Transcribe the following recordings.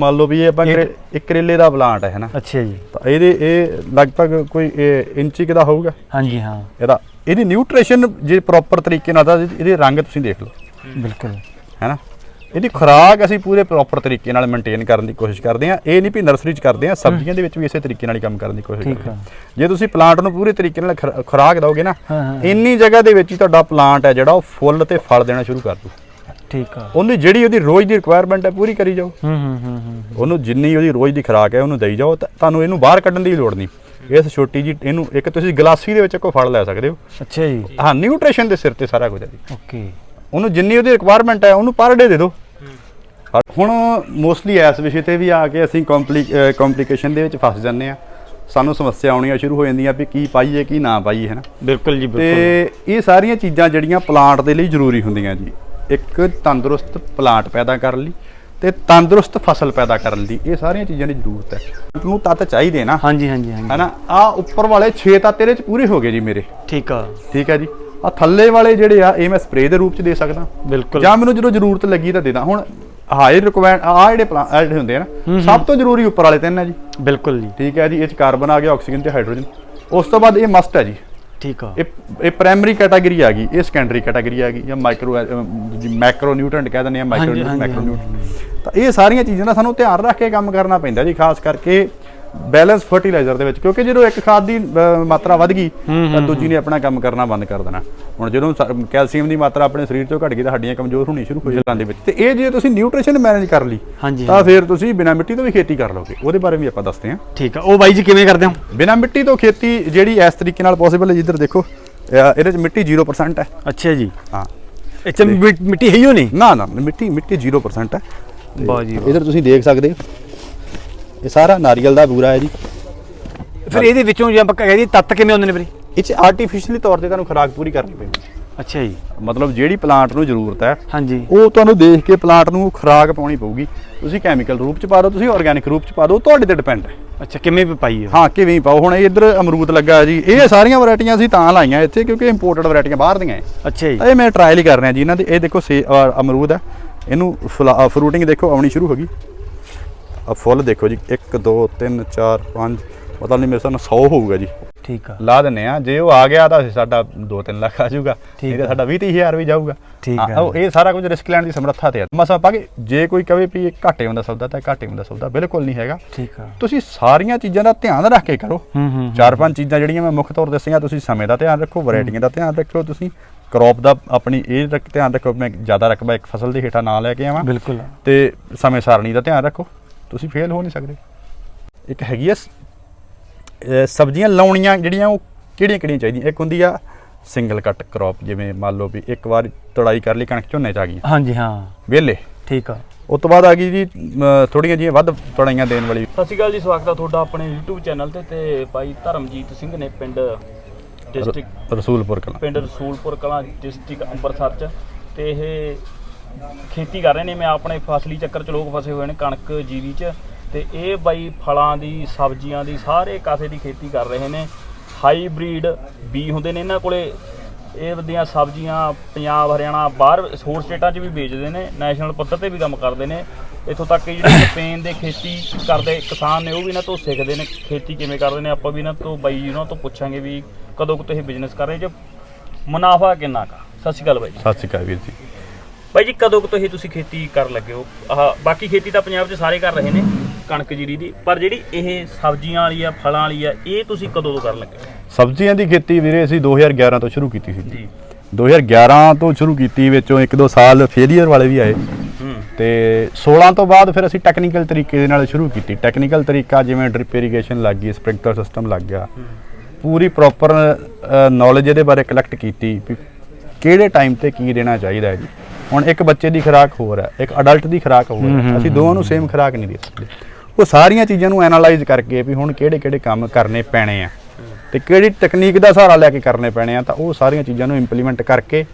ਮੰਨ ਲਓ ਵੀ ਇਹ ਆਪਾਂ ਇੱਕ ਕਰੇਲੇ ਦਾ ਪਲਾਂਟ ਹੈ ਨਾ? ਅੱਛਾ ਜੀ। ਤਾਂ ਇਹਦੇ ਇਹ ਲਗਭਗ ਕੋਈ ਇਹ ਇੰਚੀ ਕੁ ਦਾ ਹੋਊਗਾ? ਹਾਂਜੀ ਹਾਂ। ਇਹਦਾ ਇਹਦੀ ਨਿਊਟ੍ਰੀਸ਼ਨ ਜੇ ਪ੍ਰੋਪਰ ਤਰੀਕੇ ਨਾਲ ਤਾਂ ਇਹਦੇ ਰੰਗ ਤੁਸੀਂ ਦੇਖ ਲਓ। ਬਿਲਕੁਲ। ਹੈਨਾ ਇਹਦੀ ਖੁਰਾਕ ਅਸੀਂ ਪੂਰੇ ਪ੍ਰੋਪਰ ਤਰੀਕੇ ਨਾਲ ਮੇਨਟੇਨ ਕਰਨ ਦੀ ਕੋਸ਼ਿਸ਼ ਕਰਦੇ ਹਾਂ। ਇਹ ਨਹੀਂ ਵੀ ਨਰਸਰੀ 'ਚ ਕਰਦੇ ਹਾਂ ਸਬਜ਼ੀਆਂ ਦੇ ਵਿੱਚ ਵੀ ਇਸੇ ਤਰੀਕੇ ਨਾਲ ਹੀ ਕੰਮ ਕਰਨ ਦੀ ਕੋਸ਼ਿਸ਼ ਕਰਦੇ ਹਾਂ। ਜੇ ਤੁਸੀਂ ਪਲਾਂਟ ਨੂੰ ਪੂਰੇ ਤਰੀਕੇ ਨਾਲ ਖੁਰਾ- ਖੁਰਾਕ ਦਿਓਗੇ ਨਾ ਹਾਂ, ਹਾਂ। ਇੰਨੀ ਜਗ੍ਹਾ ਦੇ ਵਿੱਚ ਹੀ ਤੁਹਾਡਾ ਪਲਾਂਟ ਹੈ ਜਿਹੜਾ ਉਹ ਫੁੱਲ ਤੇ ਫਲ ਦੇਣਾ ਸ਼ੁਰੂ ਕਰ ਦੂ। ਠੀਕ ਆ। ਉਹਦੀ ਜਿਹੜੀ ਉਹਦੀ ਰੋਜ਼ ਦੀ ਰਿਕੁਆਇਰਮੈਂਟ ਹੈ ਪੂਰੀ ਕਰੀ ਜਾਓ। ਹੂੰ ਹੂੰ ਹੂੰ ਹੂੰ। ਉਹਨੂੰ ਜਿੰਨੀ ਉਹਦੀ ਰੋਜ਼ ਦੀ ਖੁਰਾਕ ਹੈ ਉਹਨੂੰ ਦੇਈ ਜਾਓ। ਤੁਹਾਨੂੰ ਇਹਨੂੰ ਬਾਹਰ ਕੱਢਣ ਦੀ ਲੋੜ ਨਹੀਂ। ਇਸ ਛੋਟੀ ਜੀ ਇਹਨੂੰ ਇੱਕ ਤੁਸੀਂ ਗਲਾਸੀ ਦੇ ਵਿੱਚ ਕੋਈ ਫਲ ਲੈ ਸਕਦੇ ਹੋ। ਅੱਛਾ ਜੀ। ਹਾਂ ਨਿਊਟ੍ਰੀਸ਼ਨ ਦੇ ਸਿਰ ਤੇ ਸਾਰਾ ਕੁਝ ਹੈ ਜੀ। ਓਕੇ। ਉਹਨੂੰ ਜਿੰਨੀ ਉਹਦੀ ਰਿਕੁਆਇਰਮੈਂਟ ਹੈ ਉਹਨੂੰ ਪਰ ਡੇ ਦੇ ਦਿਓ। ਹੁਣ ਮੋਸਟਲੀ ਇਸ ਵਿਸ਼ੇ ਤੇ ਵੀ ਆ ਕੇ ਅਸੀਂ ਕੰਪਲਿਕੇਸ਼ਨ ਦੇ ਵਿੱਚ ਫਸ ਜਾਂਦੇ ਆ ਸਾਨੂੰ ਸਮੱਸਿਆ ਆਉਣੀਆਂ ਸ਼ੁਰੂ ਹੋ ਜਾਂਦੀਆਂ ਵੀ ਕੀ ਪਾਈਏ ਕੀ ਨਾ ਪਾਈਏ ਹੈ ਨਾ ਬਿਲਕੁਲ ਜੀ ਤੇ ਇਹ ਸਾਰੀਆਂ ਚੀਜ਼ਾਂ ਜਿਹੜੀਆਂ ਪਲਾਂਟ ਦੇ ਲਈ ਜ਼ਰੂਰੀ ਹੁੰਦੀਆਂ ਜੀ। ਇੱਕ ਤੰਦਰੁਸਤ ਪਲਾਂਟ ਪੈਦਾ ਕਰਨ ਲਈ ਤੇ ਤੰਦਰੁਸਤ ਫਸਲ ਪੈਦਾ ਕਰਨ ਲਈ। ਇਹ ਸਾਰੀਆਂ ਚੀਜ਼ਾਂ ਦੀ ਜ਼ਰੂਰਤ ਹੈ। ਨੂੰ ਤੱਤ ਚਾਹੀਦੇ ਨਾ। ਹਾਂਜੀ ਹਾਂਜੀ ਹਾਂਜੀ। ਹੈਨਾ? ਆ ਉੱਪਰ ਵਾਲੇ 6 ਤੱਤ ਇਹਦੇ ਚ ਪੂਰੇ ਹੋ ਗਏ ਜੀ ਮੇਰੇ। ਠੀਕ ਆ। ਠੀਕ ਹੈ ਜੀ? ਆ ਥੱਲੇ ਵਾਲੇ ਜਿਹੜੇ ਆ ਇਹ ਮੈਂ ਸਪਰੇਅ ਦੇ ਰੂਪ ਚ ਦੇ ਸਕਦਾ। ਬਿਲਕੁਲ। ਜਾਂ ਮੈਨੂੰ ਜਦੋਂ ਜ਼ਰੂਰਤ ਲੱਗੀ ਤਾਂ ਦੇਦਾ। ਹੁਣ ਹਾਈ ਰਿਕੁਆਇਰ ਆ ਜਿਹੜੇ ਪਲਾਂ ਆਹ ਜਿਹੜੇ ਹੁੰਦੇ ਆ ਨਾ ਸਭ ਤੋਂ ਜ਼ਰੂਰੀ ਉੱਪਰ ਵਾਲੇ ਤਿੰਨ ਹੈ ਜੀ। ਬਿਲਕੁਲ ਜੀ। ਠੀਕ ਹੈ ਜੀ? ਇਹ ਚ ਕਾਰਬਨ ਆ ਗਿਆ ਆਕਸੀਜਨ ਤੇ ਹਾਈਡਰੋਜਨ ਉਸ ਤੋਂ ਬਾਅਦ ਇਹ ਮਸਟ ਹੈ ਜੀ। ਠੀਕ ਆ। ਇਹ ਇਹ ਪ੍ਰਾਇਮਰੀ ਕੈਟਾਗਰੀ ਆ ਗਈ ਇਹ ਸੈਕੰਡਰੀ ਕੈਟਾਗਰੀ ਆ ਗਈ ਜਾਂ ਮਾਈਕਰੋ ਮੈਕਰੋ ਨਿਊਟ੍ਰੈਂਟ ਕਹਿ ਦਿੰਦੇ ਆ ਮਾਈਕਰੋ ਹਾਂਜੀ, ਮੈਕਰੋ ਨਿਊਟ੍ਰੈਂਟ ਤਾਂ ਇਹ ਸਾਰੀਆਂ ਚੀਜ਼ਾਂ ਦਾ ਸਾਨੂੰ ਧਿਆਨ ਰੱਖ ਕੇ ਕੰਮ ਕਰਨਾ ਪੈਂਦਾ ਜੀ ਖਾਸ ਕਰਕੇ ਬੈਲੈਂਸ ਫਰਟੀਲਾਈਜ਼ਰ ਦੇ ਵਿੱਚ ਕਿਉਂਕਿ ਜਦੋਂ ਇੱਕ ਖਾਦ ਦੀ ਮਾਤਰਾ ਵੱਧ ਗਈ ਤਾਂ ਦੂਜੀ ਨੇ ਆਪਣਾ ਕੰਮ ਕਰਨਾ ਬੰਦ ਕਰ ਦੇਣਾ। ਹੁਣ ਜਦੋਂ ਕੈਲਸ਼ੀਅਮ ਦੀ ਮਾਤਰਾ ਆਪਣੇ ਸਰੀਰ ਚੋਂ ਘਟ ਗਈ ਤਾਂ ਹੱਡੀਆਂ ਕਮਜ਼ੋਰ ਹੋਣੀ ਸ਼ੁਰੂ ਹੋ ਜਾਂਦੀਆਂ ਦੇ ਵਿੱਚ। ਤੇ ਇਹ ਜੇ ਤੁਸੀਂ ਨਿਊਟ੍ਰੀਸ਼ਨ ਮੈਨੇਜ ਕਰ ਲਈ ਤਾਂ ਫਿਰ ਤੁਸੀਂ ਬਿਨਾਂ ਮਿੱਟੀ ਤੋਂ ਵੀ ਖੇਤੀ ਕਰ ਲਓਗੇ। ਉਹਦੇ ਬਾਰੇ ਵੀ ਆਪਾਂ ਦੱਸਦੇ ਹਾਂ। ਠੀਕ ਆ। ਉਹ ਬਾਈ ਜੀ ਕਿਵੇਂ ਕਰਦੇ ਹੋ? ਬਿਨਾਂ ਮਿੱਟੀ ਤੋਂ ਖੇਤੀ ਜਿਹੜੀ ਇਸ ਤਰੀਕੇ ਨਾਲ ਪੋਸੀਬਲ ਹੈ ਜਿੱਧਰ ਦੇਖੋ ਇਹਦੇ ਚ ਮਿੱਟੀ 0% ਹੈ। ਅੱਛਾ ਜੀ। ਹਾਂ। ਮਿ- ਮਿੱਟੀ ਹੈ ਹੀ ਨਹੀਂ ਨਾ ਨਾ ਮਿੱਟੀ ਮਿੱਟੀ 0% ਹੈ। ਤੇ ਵਾਹ ਜੀ ਵਾਹ। ਇਧਰ ਤੁਸੀਂ ਦੇਖ ਸਕਦੇ ਹੋ। ਇਹ ਸਾਰਾ ਨਾਰੀਅਲ ਦਾ ਬੂਰਾ ਹੈ ਜੀ। ਫਿਰ ਇਹਦੇ ਵਿੱਚੋਂ ਜੇ ਆਪਾਂ ਕਹਿ ਦਈਏ ਤੱਤ ਕਿਵੇਂ ਆਉਂਦੇ ਨੇ ਵੀਰੇ ਇਹ ਚ ਆਰਟੀਫੀਸ਼ੀਅਲੀ ਤੌਰ ਤੇ ਤੁਹਾਨੂੰ ਖੁਰਾਕ ਪੂਰੀ ਕਰਨੀ ਪੈਂਦੀ ਹੈ। ਅੱਛਾ ਜੀ। ਮਤਲਬ ਜਿਹੜੀ ਪਲਾਂਟ ਨੂੰ ਜ਼ਰੂਰਤ ਹੈ ਹਾਂਜੀ। ਉਹ ਤੁਹਾਨੂੰ ਦੇਖ ਕੇ ਪਲਾਂਟ ਨੂੰ ਖੁਰਾਕ ਪਾਉਣੀ ਪਊਗੀ। ਤੁਸੀਂ ਕੈਮੀਕਲ ਰੂਪ ਚ ਪਾ ਦਿਓ ਤੁਸੀਂ ਆਰਗੈਨਿਕ ਰੂਪ ਚ ਪਾ ਦਿਓ ਤੁਹਾਡੇ ਤੇ ਡਿਪੈਂਡ ਹੈ। ਅੱਛਾ ਕਿਵੇਂ ਵੀ ਪਾਈ ਹੋ ਹਾਂ ਕਿਵੇਂ ਪਾਓ। ਹੁਣ ਇੱਧਰ ਅਮਰੂਦ ਲੱਗਾ ਹੈ ਜੀ। ਇਹ ਸਾਰੀਆਂ ਵੈਰਾਈਟੀਆਂ ਅਸੀਂ ਤਾਂ ਲਾਈਆਂ ਇੱਥੇ ਕਿਉਂਕਿ ਇੰਪੋਰਟਡ ਵੈਰਾਈਟੀਆਂ ਬਾਹਰ ਦੀਆਂ ਹੈ। ਅੱਛਾ ਜੀ। ਤਾਂ ਇਹ ਮੈਂ ਟਰਾਇਲ ਹੀ ਕਰ ਰਿਹਾ ਜੀ। ਇਹਨਾਂ ਦੇ ਇਹ ਦੇਖੋ ਸੇ ਅ, ਅਮਰੂਦ ਹੈ। ਇਹਨੂੰ ਫਰੂਟਿੰਗ ਦੇਖੋ ਆਉਣੀ ਸ਼ੁਰੂ ਹੋ ਗਈ। ਆ ਫੁੱਲ ਦੇਖੋ ਜੀ 1 2 3 4 5 ਪਤਾ ਨਹੀਂ ਮੇਰੇ ਹਿਸਾਬ ਨਾਲ 100 ਹੋਊਗਾ ਜੀ। ਠੀਕ ਆ। ਲਾ ਦਿੰਨੇ ਆ ਜੇ ਉਹ ਆ ਗਿਆ ਤਾਂ ਸਾਡਾ 2-3 ਲੱਖ ਆ ਜਾਊਗਾ ਠੀਕ ਨਹੀਂ ਤਾਂ। ਸਾਡਾ 20-30000 ਵੀ ਜਾਊਗਾ। ਠੀਕ ਆ। ਉਹ ਇਹ ਸਾਰਾ ਕੁਝ ਰਿਸਕ ਲੈਣ ਦੀ ਸਮਰੱਥਾ ਤੇ ਆ। ਮਸਾ ਪਾ ਕੇ ਜੇ ਕੋਈ ਕਵੇ ਵੀ ਇਹ ਘਾਟੇ ਹੁੰਦਾ ਸੌਦਾ ਤਾਂ ਘਾਟੇ ਹੁੰਦਾ ਸੌਦਾ ਬਿਲਕੁਲ ਨਹੀਂ ਹੈਗਾ। ਠੀਕ ਆ। ਤੁਸੀਂ ਸਾਰੀਆਂ ਚੀਜ਼ਾਂ ਦਾ ਧਿਆਨ ਰੱਖ ਕੇ ਕਰੋ। ਚਾਰ ਪੰਜ ਚੀਜ਼ਾਂ ਜਿਹੜੀਆਂ ਮੈਂ ਮੁੱਖ ਤੌਰ ਦੱਸੀਆਂ ਤੁਸੀਂ ਸਮੇਂ ਦਾ ਧਿਆਨ ਰੱਖੋ ਵੈਰਾਈਟੀਆਂ ਦਾ ਧਿਆਨ ਰੱਖੋ ਤੁਸੀਂ ਕ੍ਰੌਪ ਦਾ ਆਪਣੀ ਇਹ ਰੱਖ ਧਿਆਨ ਰੱਖੋ ਮੈਂ ਜ਼ਿਆਦਾ ਰਕਬਾ ਇੱਕ ਫਸਲ ਦੇ ਹੇਠਾਂ ਨਾ ਲੈ ਕੇ ਆਵਾਂ। ਬਿਲਕੁਲ। ਤੇ ਸਮੇਂ ਸਾਰਣੀ ਦਾ ਧਿਆਨ ਰੱਖੋ। ਤੁਸੀਂ ਫੇਲ ਹੋ ਨਹੀਂ ਸਕਦੇ। ਇੱਕ ਹੈਗੀ ਆ ਸਬਜ਼ੀਆਂ ਲਾਉਣੀਆਂ ਜਿਹੜੀਆਂ ਉਹ ਕਿਹੜੀਆਂ ਕਿਹੜੀਆਂ ਚਾਹੀਦੀਆਂ? ਇੱਕ ਹੁੰਦੀ ਆ ਸਿੰਗਲ ਕੱਟ ਕ੍ਰੌਪ ਜਿਵੇਂ ਮੰਨ ਲਓ ਵੀ ਇੱਕ ਵਾਰ ਤੜਾਈ ਕਰ ਲਈ ਕਣਕ ਝੋਨੇ ਚ ਆ ਗਈ ਹਾਂਜੀ ਹਾਂ। ਵਿਹਲੇ। ਠੀਕ ਆ। ਉਸ ਤੋਂ ਬਾਅਦ ਆ ਗਈ ਜੀ ਥੋੜੀਆਂ ਜਿਹੀਆਂ ਵੱਧ ਤੜਾਈਆਂ ਦੇਣ ਵਾਲੀ। ਸਤਿ ਸ਼੍ਰੀ ਅਕਾਲ ਜੀ ਸਵਾਗਤ ਹੈ ਤੁਹਾਡਾ ਆਪਣੇ YouTube ਚੈਨਲ ਤੇ ਤੇ ਭਾਈ ਧਰਮਜੀਤ ਸਿੰਘ ਨੇ ਪਿੰਡ ਡਿਸਟ੍ਰਿਕਟ ਰਸੂਲਪੁਰ ਕਲਾਂ। ਪਿੰਡ ਰਸੂਲਪੁਰ ਕਲਾਂ ਡਿਸਟ੍ਰਿਕਟ ਅੰਮ੍ਰਿਤਸਰ ਚ। ਤੇ ਇਹ ਖੇਤੀ ਕਰ ਰਹੇ ਨੇ, ਮੈਂ ਆਪਣੇ ਫਸਲੀ ਚੱਕਰ ਚ ਲੋਕ ਫਸੇ ਹੋਏ ਨੇ, ਕਣਕ ਜੀਰੀ ਚ। ਤੇ ਇਹ ਬਾਈ ਫਲਾਂ ਦੀ, ਸਬਜ਼ੀਆਂ ਦੀ, ਸਾਰੇ ਕਾਸੇ ਦੀ ਖੇਤੀ ਕਰ ਰਹੇ ਨੇ। ਹਾਈਬ੍ਰਿਡ ਬੀ ਹੁੰਦੇ ਨੇ ਇਹਨਾਂ ਕੋਲੇ। ਇਹ ਦੀਆਂ ਸਬਜ਼ੀਆਂ ਪੰਜਾਬ, ਹਰਿਆਣਾ, ਬਾਹਰ ਹੋਰ ਸਟੇਟਾਂ 'ਚ ਵੀ ਵੇਚਦੇ ਨੇ, ਨੈਸ਼ਨਲ ਪੱਧਰ ਤੇ ਵੀ ਕੰਮ ਕਰਦੇ ਨੇ। ਇੱਥੋਂ ਤੱਕ ਕਿ ਜਿਹੜੇ ਸਪੇਨ ਦੇ ਖੇਤੀ ਕਰਦੇ ਕਿਸਾਨ ਨੇ, ਉਹ ਵੀ ਇਹਨਾਂ ਤੋਂ ਸਿੱਖਦੇ ਨੇ ਖੇਤੀ ਕਿਵੇਂ ਕਰਦੇ ਨੇ। ਆਪਾਂ ਵੀ ਇਹਨਾਂ ਤੋਂ ਬਾਈ ਉਹਨਾਂ ਤੋਂ ਪੁੱਛਾਂਗੇ ਵੀ ਕਦੋਂ ਕੁ ਤੁਸੀਂ ਬਿਜ਼ਨਸ ਕਰ ਰਹੇ ਜੇ। ਮੁਨਾਫਾ ਕਿੰਨਾ ਕਾ ਸਤਿ ਸ਼੍ਰੀ ਅਕਾਲ ਬਾਈ ਸਤਿ ਸ਼੍ਰੀ ਅਕਾਲ ਵੀਰ ਜੀ। ਬਾਈ ਜੀ ਕਦੋਂ ਕੁ ਤੋਂ ਇਹ ਤੁਸੀਂ ਖੇਤੀ ਕਰਨ ਲੱਗੇ ਹੋ? ਆਹ ਬਾਕੀ ਖੇਤੀ ਤਾਂ ਪੰਜਾਬ 'ਚ ਸਾਰੇ ਕਰ ਰਹੇ ਨੇ ਕਣਕ ਜੀਰੀ ਦੀ ਪਰ ਜਿਹੜੀ ਇਹ ਸਬਜ਼ੀਆਂ ਵਾਲੀ ਆ ਫਲਾਂ ਵਾਲੀ ਆ ਇਹ ਤੁਸੀਂ ਕਦੋਂ ਤੋਂ ਕਰਨ ਲੱਗੇ ਹੋ? ਸਬਜ਼ੀਆਂ ਦੀ ਖੇਤੀ ਵੀਰੇ ਅਸੀਂ 2011 ਤੋਂ ਸ਼ੁਰੂ ਕੀਤੀ ਸੀ। ਜੀ। 2011 ਤੋਂ ਸ਼ੁਰੂ ਕੀਤੀ ਵਿੱਚੋਂ ਇੱਕ ਦੋ ਸਾਲ ਫੇਲੀਅਰ ਵਾਲੇ ਵੀ ਆਏ। ਹੂੰ। ਤੇ 16 ਤੋਂ ਬਾਅਦ ਫਿਰ ਅਸੀਂ ਟੈਕਨੀਕਲ ਤਰੀਕੇ ਦੇ ਨਾਲ ਸ਼ੁਰੂ ਕੀਤੀ। ਟੈਕਨੀਕਲ ਤਰੀਕਾ ਜਿਵੇਂ ਡ੍ਰਿਪ ਇਰੀਗੇਸ਼ਨ ਲੱਗ ਗਈ ਸਪ੍ਰਿੰਕਲਰ ਸਿਸਟਮ ਲੱਗ ਗਿਆ। ਪੂਰੀ ਪ੍ਰੋਪਰ ਨੌਲੇਜ ਇਹਦੇ ਬਾਰੇ ਕਲੈਕਟ ਕੀਤੀ ਵੀ ਕਿਹੜੇ ਟਾਈਮ ਤੇ ਕੀ ਦੇਣਾ ਚਾਹੀਦਾ ਹੈ ਜੀ। ਹੁਣ ਇੱਕ ਬੱਚੇ ਦੀ ਖੁਰਾਕ ਹੋਰ ਹੈ ਇੱਕ ਅਡਲਟ ਦੀ ਖੁਰਾਕ ਹੋਰ ਹੈ। ਅਸੀਂ ਦੋਵਾਂ ਨੂੰ ਸੇਮ ਖੁਰਾਕ ਨਹੀਂ ਦੇ ਸਕਦੇ। ਉਹ ਸਾਰੀਆਂ ਚੀਜ਼ਾਂ ਨੂੰ ਐਨਾਲਾਈਜ਼ ਕਰਕੇ ਵੀ ਹੁਣ ਕਿਹੜੇ ਕਿਹੜੇ ਕੰਮ ਕਰਨੇ ਪੈਣੇ ਆ ਤੇ ਕਿਹੜੀ ਤਕਨੀਕ ਦਾ ਸਹਾਰਾ ਲੈ ਕੇ ਕਰਨੇ ਪੈਣੇ ਆ ਤਾਂ ਉਹ ਸਾਰੀਆਂ ਚੀਜ਼ਾਂ ਨੂੰ ਇੰਪਲੀਮੈਂਟ ਕਰਕੇ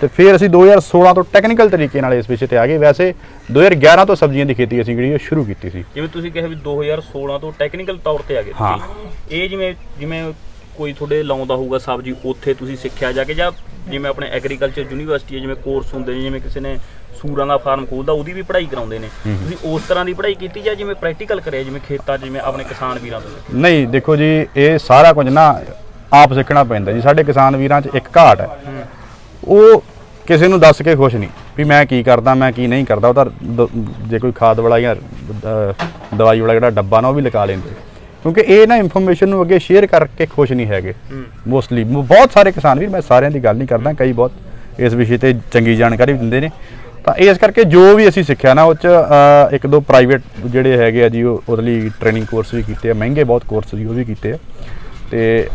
ਤੇ ਫਿਰ ਅਸੀਂ 2016 ਤੋਂ ਟੈਕਨੀਕਲ ਤਰੀਕੇ ਨਾਲ ਇਸ ਵਿਸ਼ੇ ਤੇ ਆ ਗਏ। ਵੈਸੇ 2011 ਤੋਂ ਸਬਜ਼ੀਆਂ ਦੀ ਖੇਤੀ ਅਸੀਂ ਜਿਹੜੀ ਉਹ ਸ਼ੁਰੂ ਕੀਤੀ ਸੀ। ਜਿਵੇਂ ਤੁਸੀਂ ਕਿਹਾ ਵੀ 2016 ਤੋਂ ਟੈਕਨੀਕਲ ਤੌਰ ਤੇ ਆ ਗਏ। ਤੁਸੀਂ। ਇਹ ਜਿਵੇਂ ਜਿਵੇਂ ਕੋਈ ਤੁਹਾਡੇ ਲਾਉਂਦਾ ਹੋਊਗਾ ਸਬਜ਼ੀ ਉੱਥੇ ਤੁਸੀਂ ਸਿੱਖਿਆ ਜਾ ਕੇ ਜਾਂ ਜਿਵੇਂ ਆਪਣੇ ਐਗਰੀਕਲਚਰ ਯੂਨੀਵਰਸਿਟੀ ਜਿਵੇਂ ਕੋਰਸ ਹੁੰਦੇ ਨੇ ਜਿਵੇਂ ਕਿਸੇ ਨੇ ਸੂਰਾਂ ਦਾ ਫਾਰਮ ਖੋਲਦਾ ਉਹਦੀ ਵੀ ਪੜ੍ਹਾਈ ਕਰਾਉਂਦੇ ਨੇ। ਤੁਸੀਂ ਉਸ ਤਰ੍ਹਾਂ ਦੀ ਪੜ੍ਹਾਈ ਕੀਤੀ ਜਾਂ ਜਿਵੇਂ ਪ੍ਰੈਕਟੀਕਲ ਕਰਿਆ ਜਿਵੇਂ ਖੇਤਾਂ ਜਿਵੇਂ ਆਪਣੇ ਕਿਸਾਨ ਵੀਰਾਂ ਤੋਂ? ਨਹੀਂ ਦੇਖੋ ਜੀ ਇਹ ਸਾਰਾ ਕੁਝ ਨਾ ਆਪ ਸਿੱਖਣਾ ਪੈਂਦਾ ਜੀ। ਸਾਡੇ ਕਿਸਾਨ ਵੀਰਾਂ 'ਚ ਇੱਕ ਘਾਟ ਹੈ। ਉਹ ਕਿਸੇ ਨੂੰ ਦੱਸ ਕੇ ਖੁਸ਼ ਨਹੀਂ ਵੀ ਮੈਂ ਕੀ ਕਰਦਾ ਮੈਂ ਕੀ ਨਹੀਂ ਕਰਦਾ। ਉਹ ਤਾਂ ਜੇ ਕੋਈ ਖਾਦ ਵਾਲਾ ਜਾਂ ਦਵਾਈ ਵਾਲਾ ਜਿਹੜਾ ਡੱਬਾ ਨਾ ਉਹ ਵੀ ਲਗਾ ਲੈਂਦੇ। ਕਿਉਂਕਿ ਇਹ ਨਾ ਇਨਫੋਰਮੇਸ਼ਨ ਨੂੰ ਅੱਗੇ ਸ਼ੇਅਰ ਕਰਕੇ ਖੁਸ਼ ਨਹੀਂ ਹੈਗੇ। ਮੋਸਟਲੀ ਬਹੁਤ ਸਾਰੇ ਕਿਸਾਨ ਵੀਰ ਮੈਂ ਸਾਰਿਆਂ ਦੀ ਗੱਲ ਨਹੀਂ ਕਰਦਾ ਕਈ ਬਹੁਤ ਇਸ ਵਿਸ਼ੇ ਤੇ ਚੰਗੀ ਜਾਣਕਾਰੀ ਵੀ ਦਿੰਦੇ ਨੇ। ਤਾਂ ਇਸ ਕਰਕੇ ਜੋ ਵੀ ਅਸੀਂ ਸਿੱਖਿਆ ਨਾ ਉਹ ਚ ਇੱਕ ਦੋ ਪ੍ਰਾਈਵੇਟ ਜਿਹੜੇ ਹੈਗੇ ਆ ਜੀ ਉਹ ਉਹਦੇ ਲਈ ਟ੍ਰੇਨਿੰਗ ਕੋਰਸ ਵੀ ਕੀਤੇ ਆ ਮਹਿੰਗੇ ਬਹੁਤ ਕੋਰਸ ਜੀ ਉਹ ਵੀ ਕੀਤੇ ਆ। ਤੇ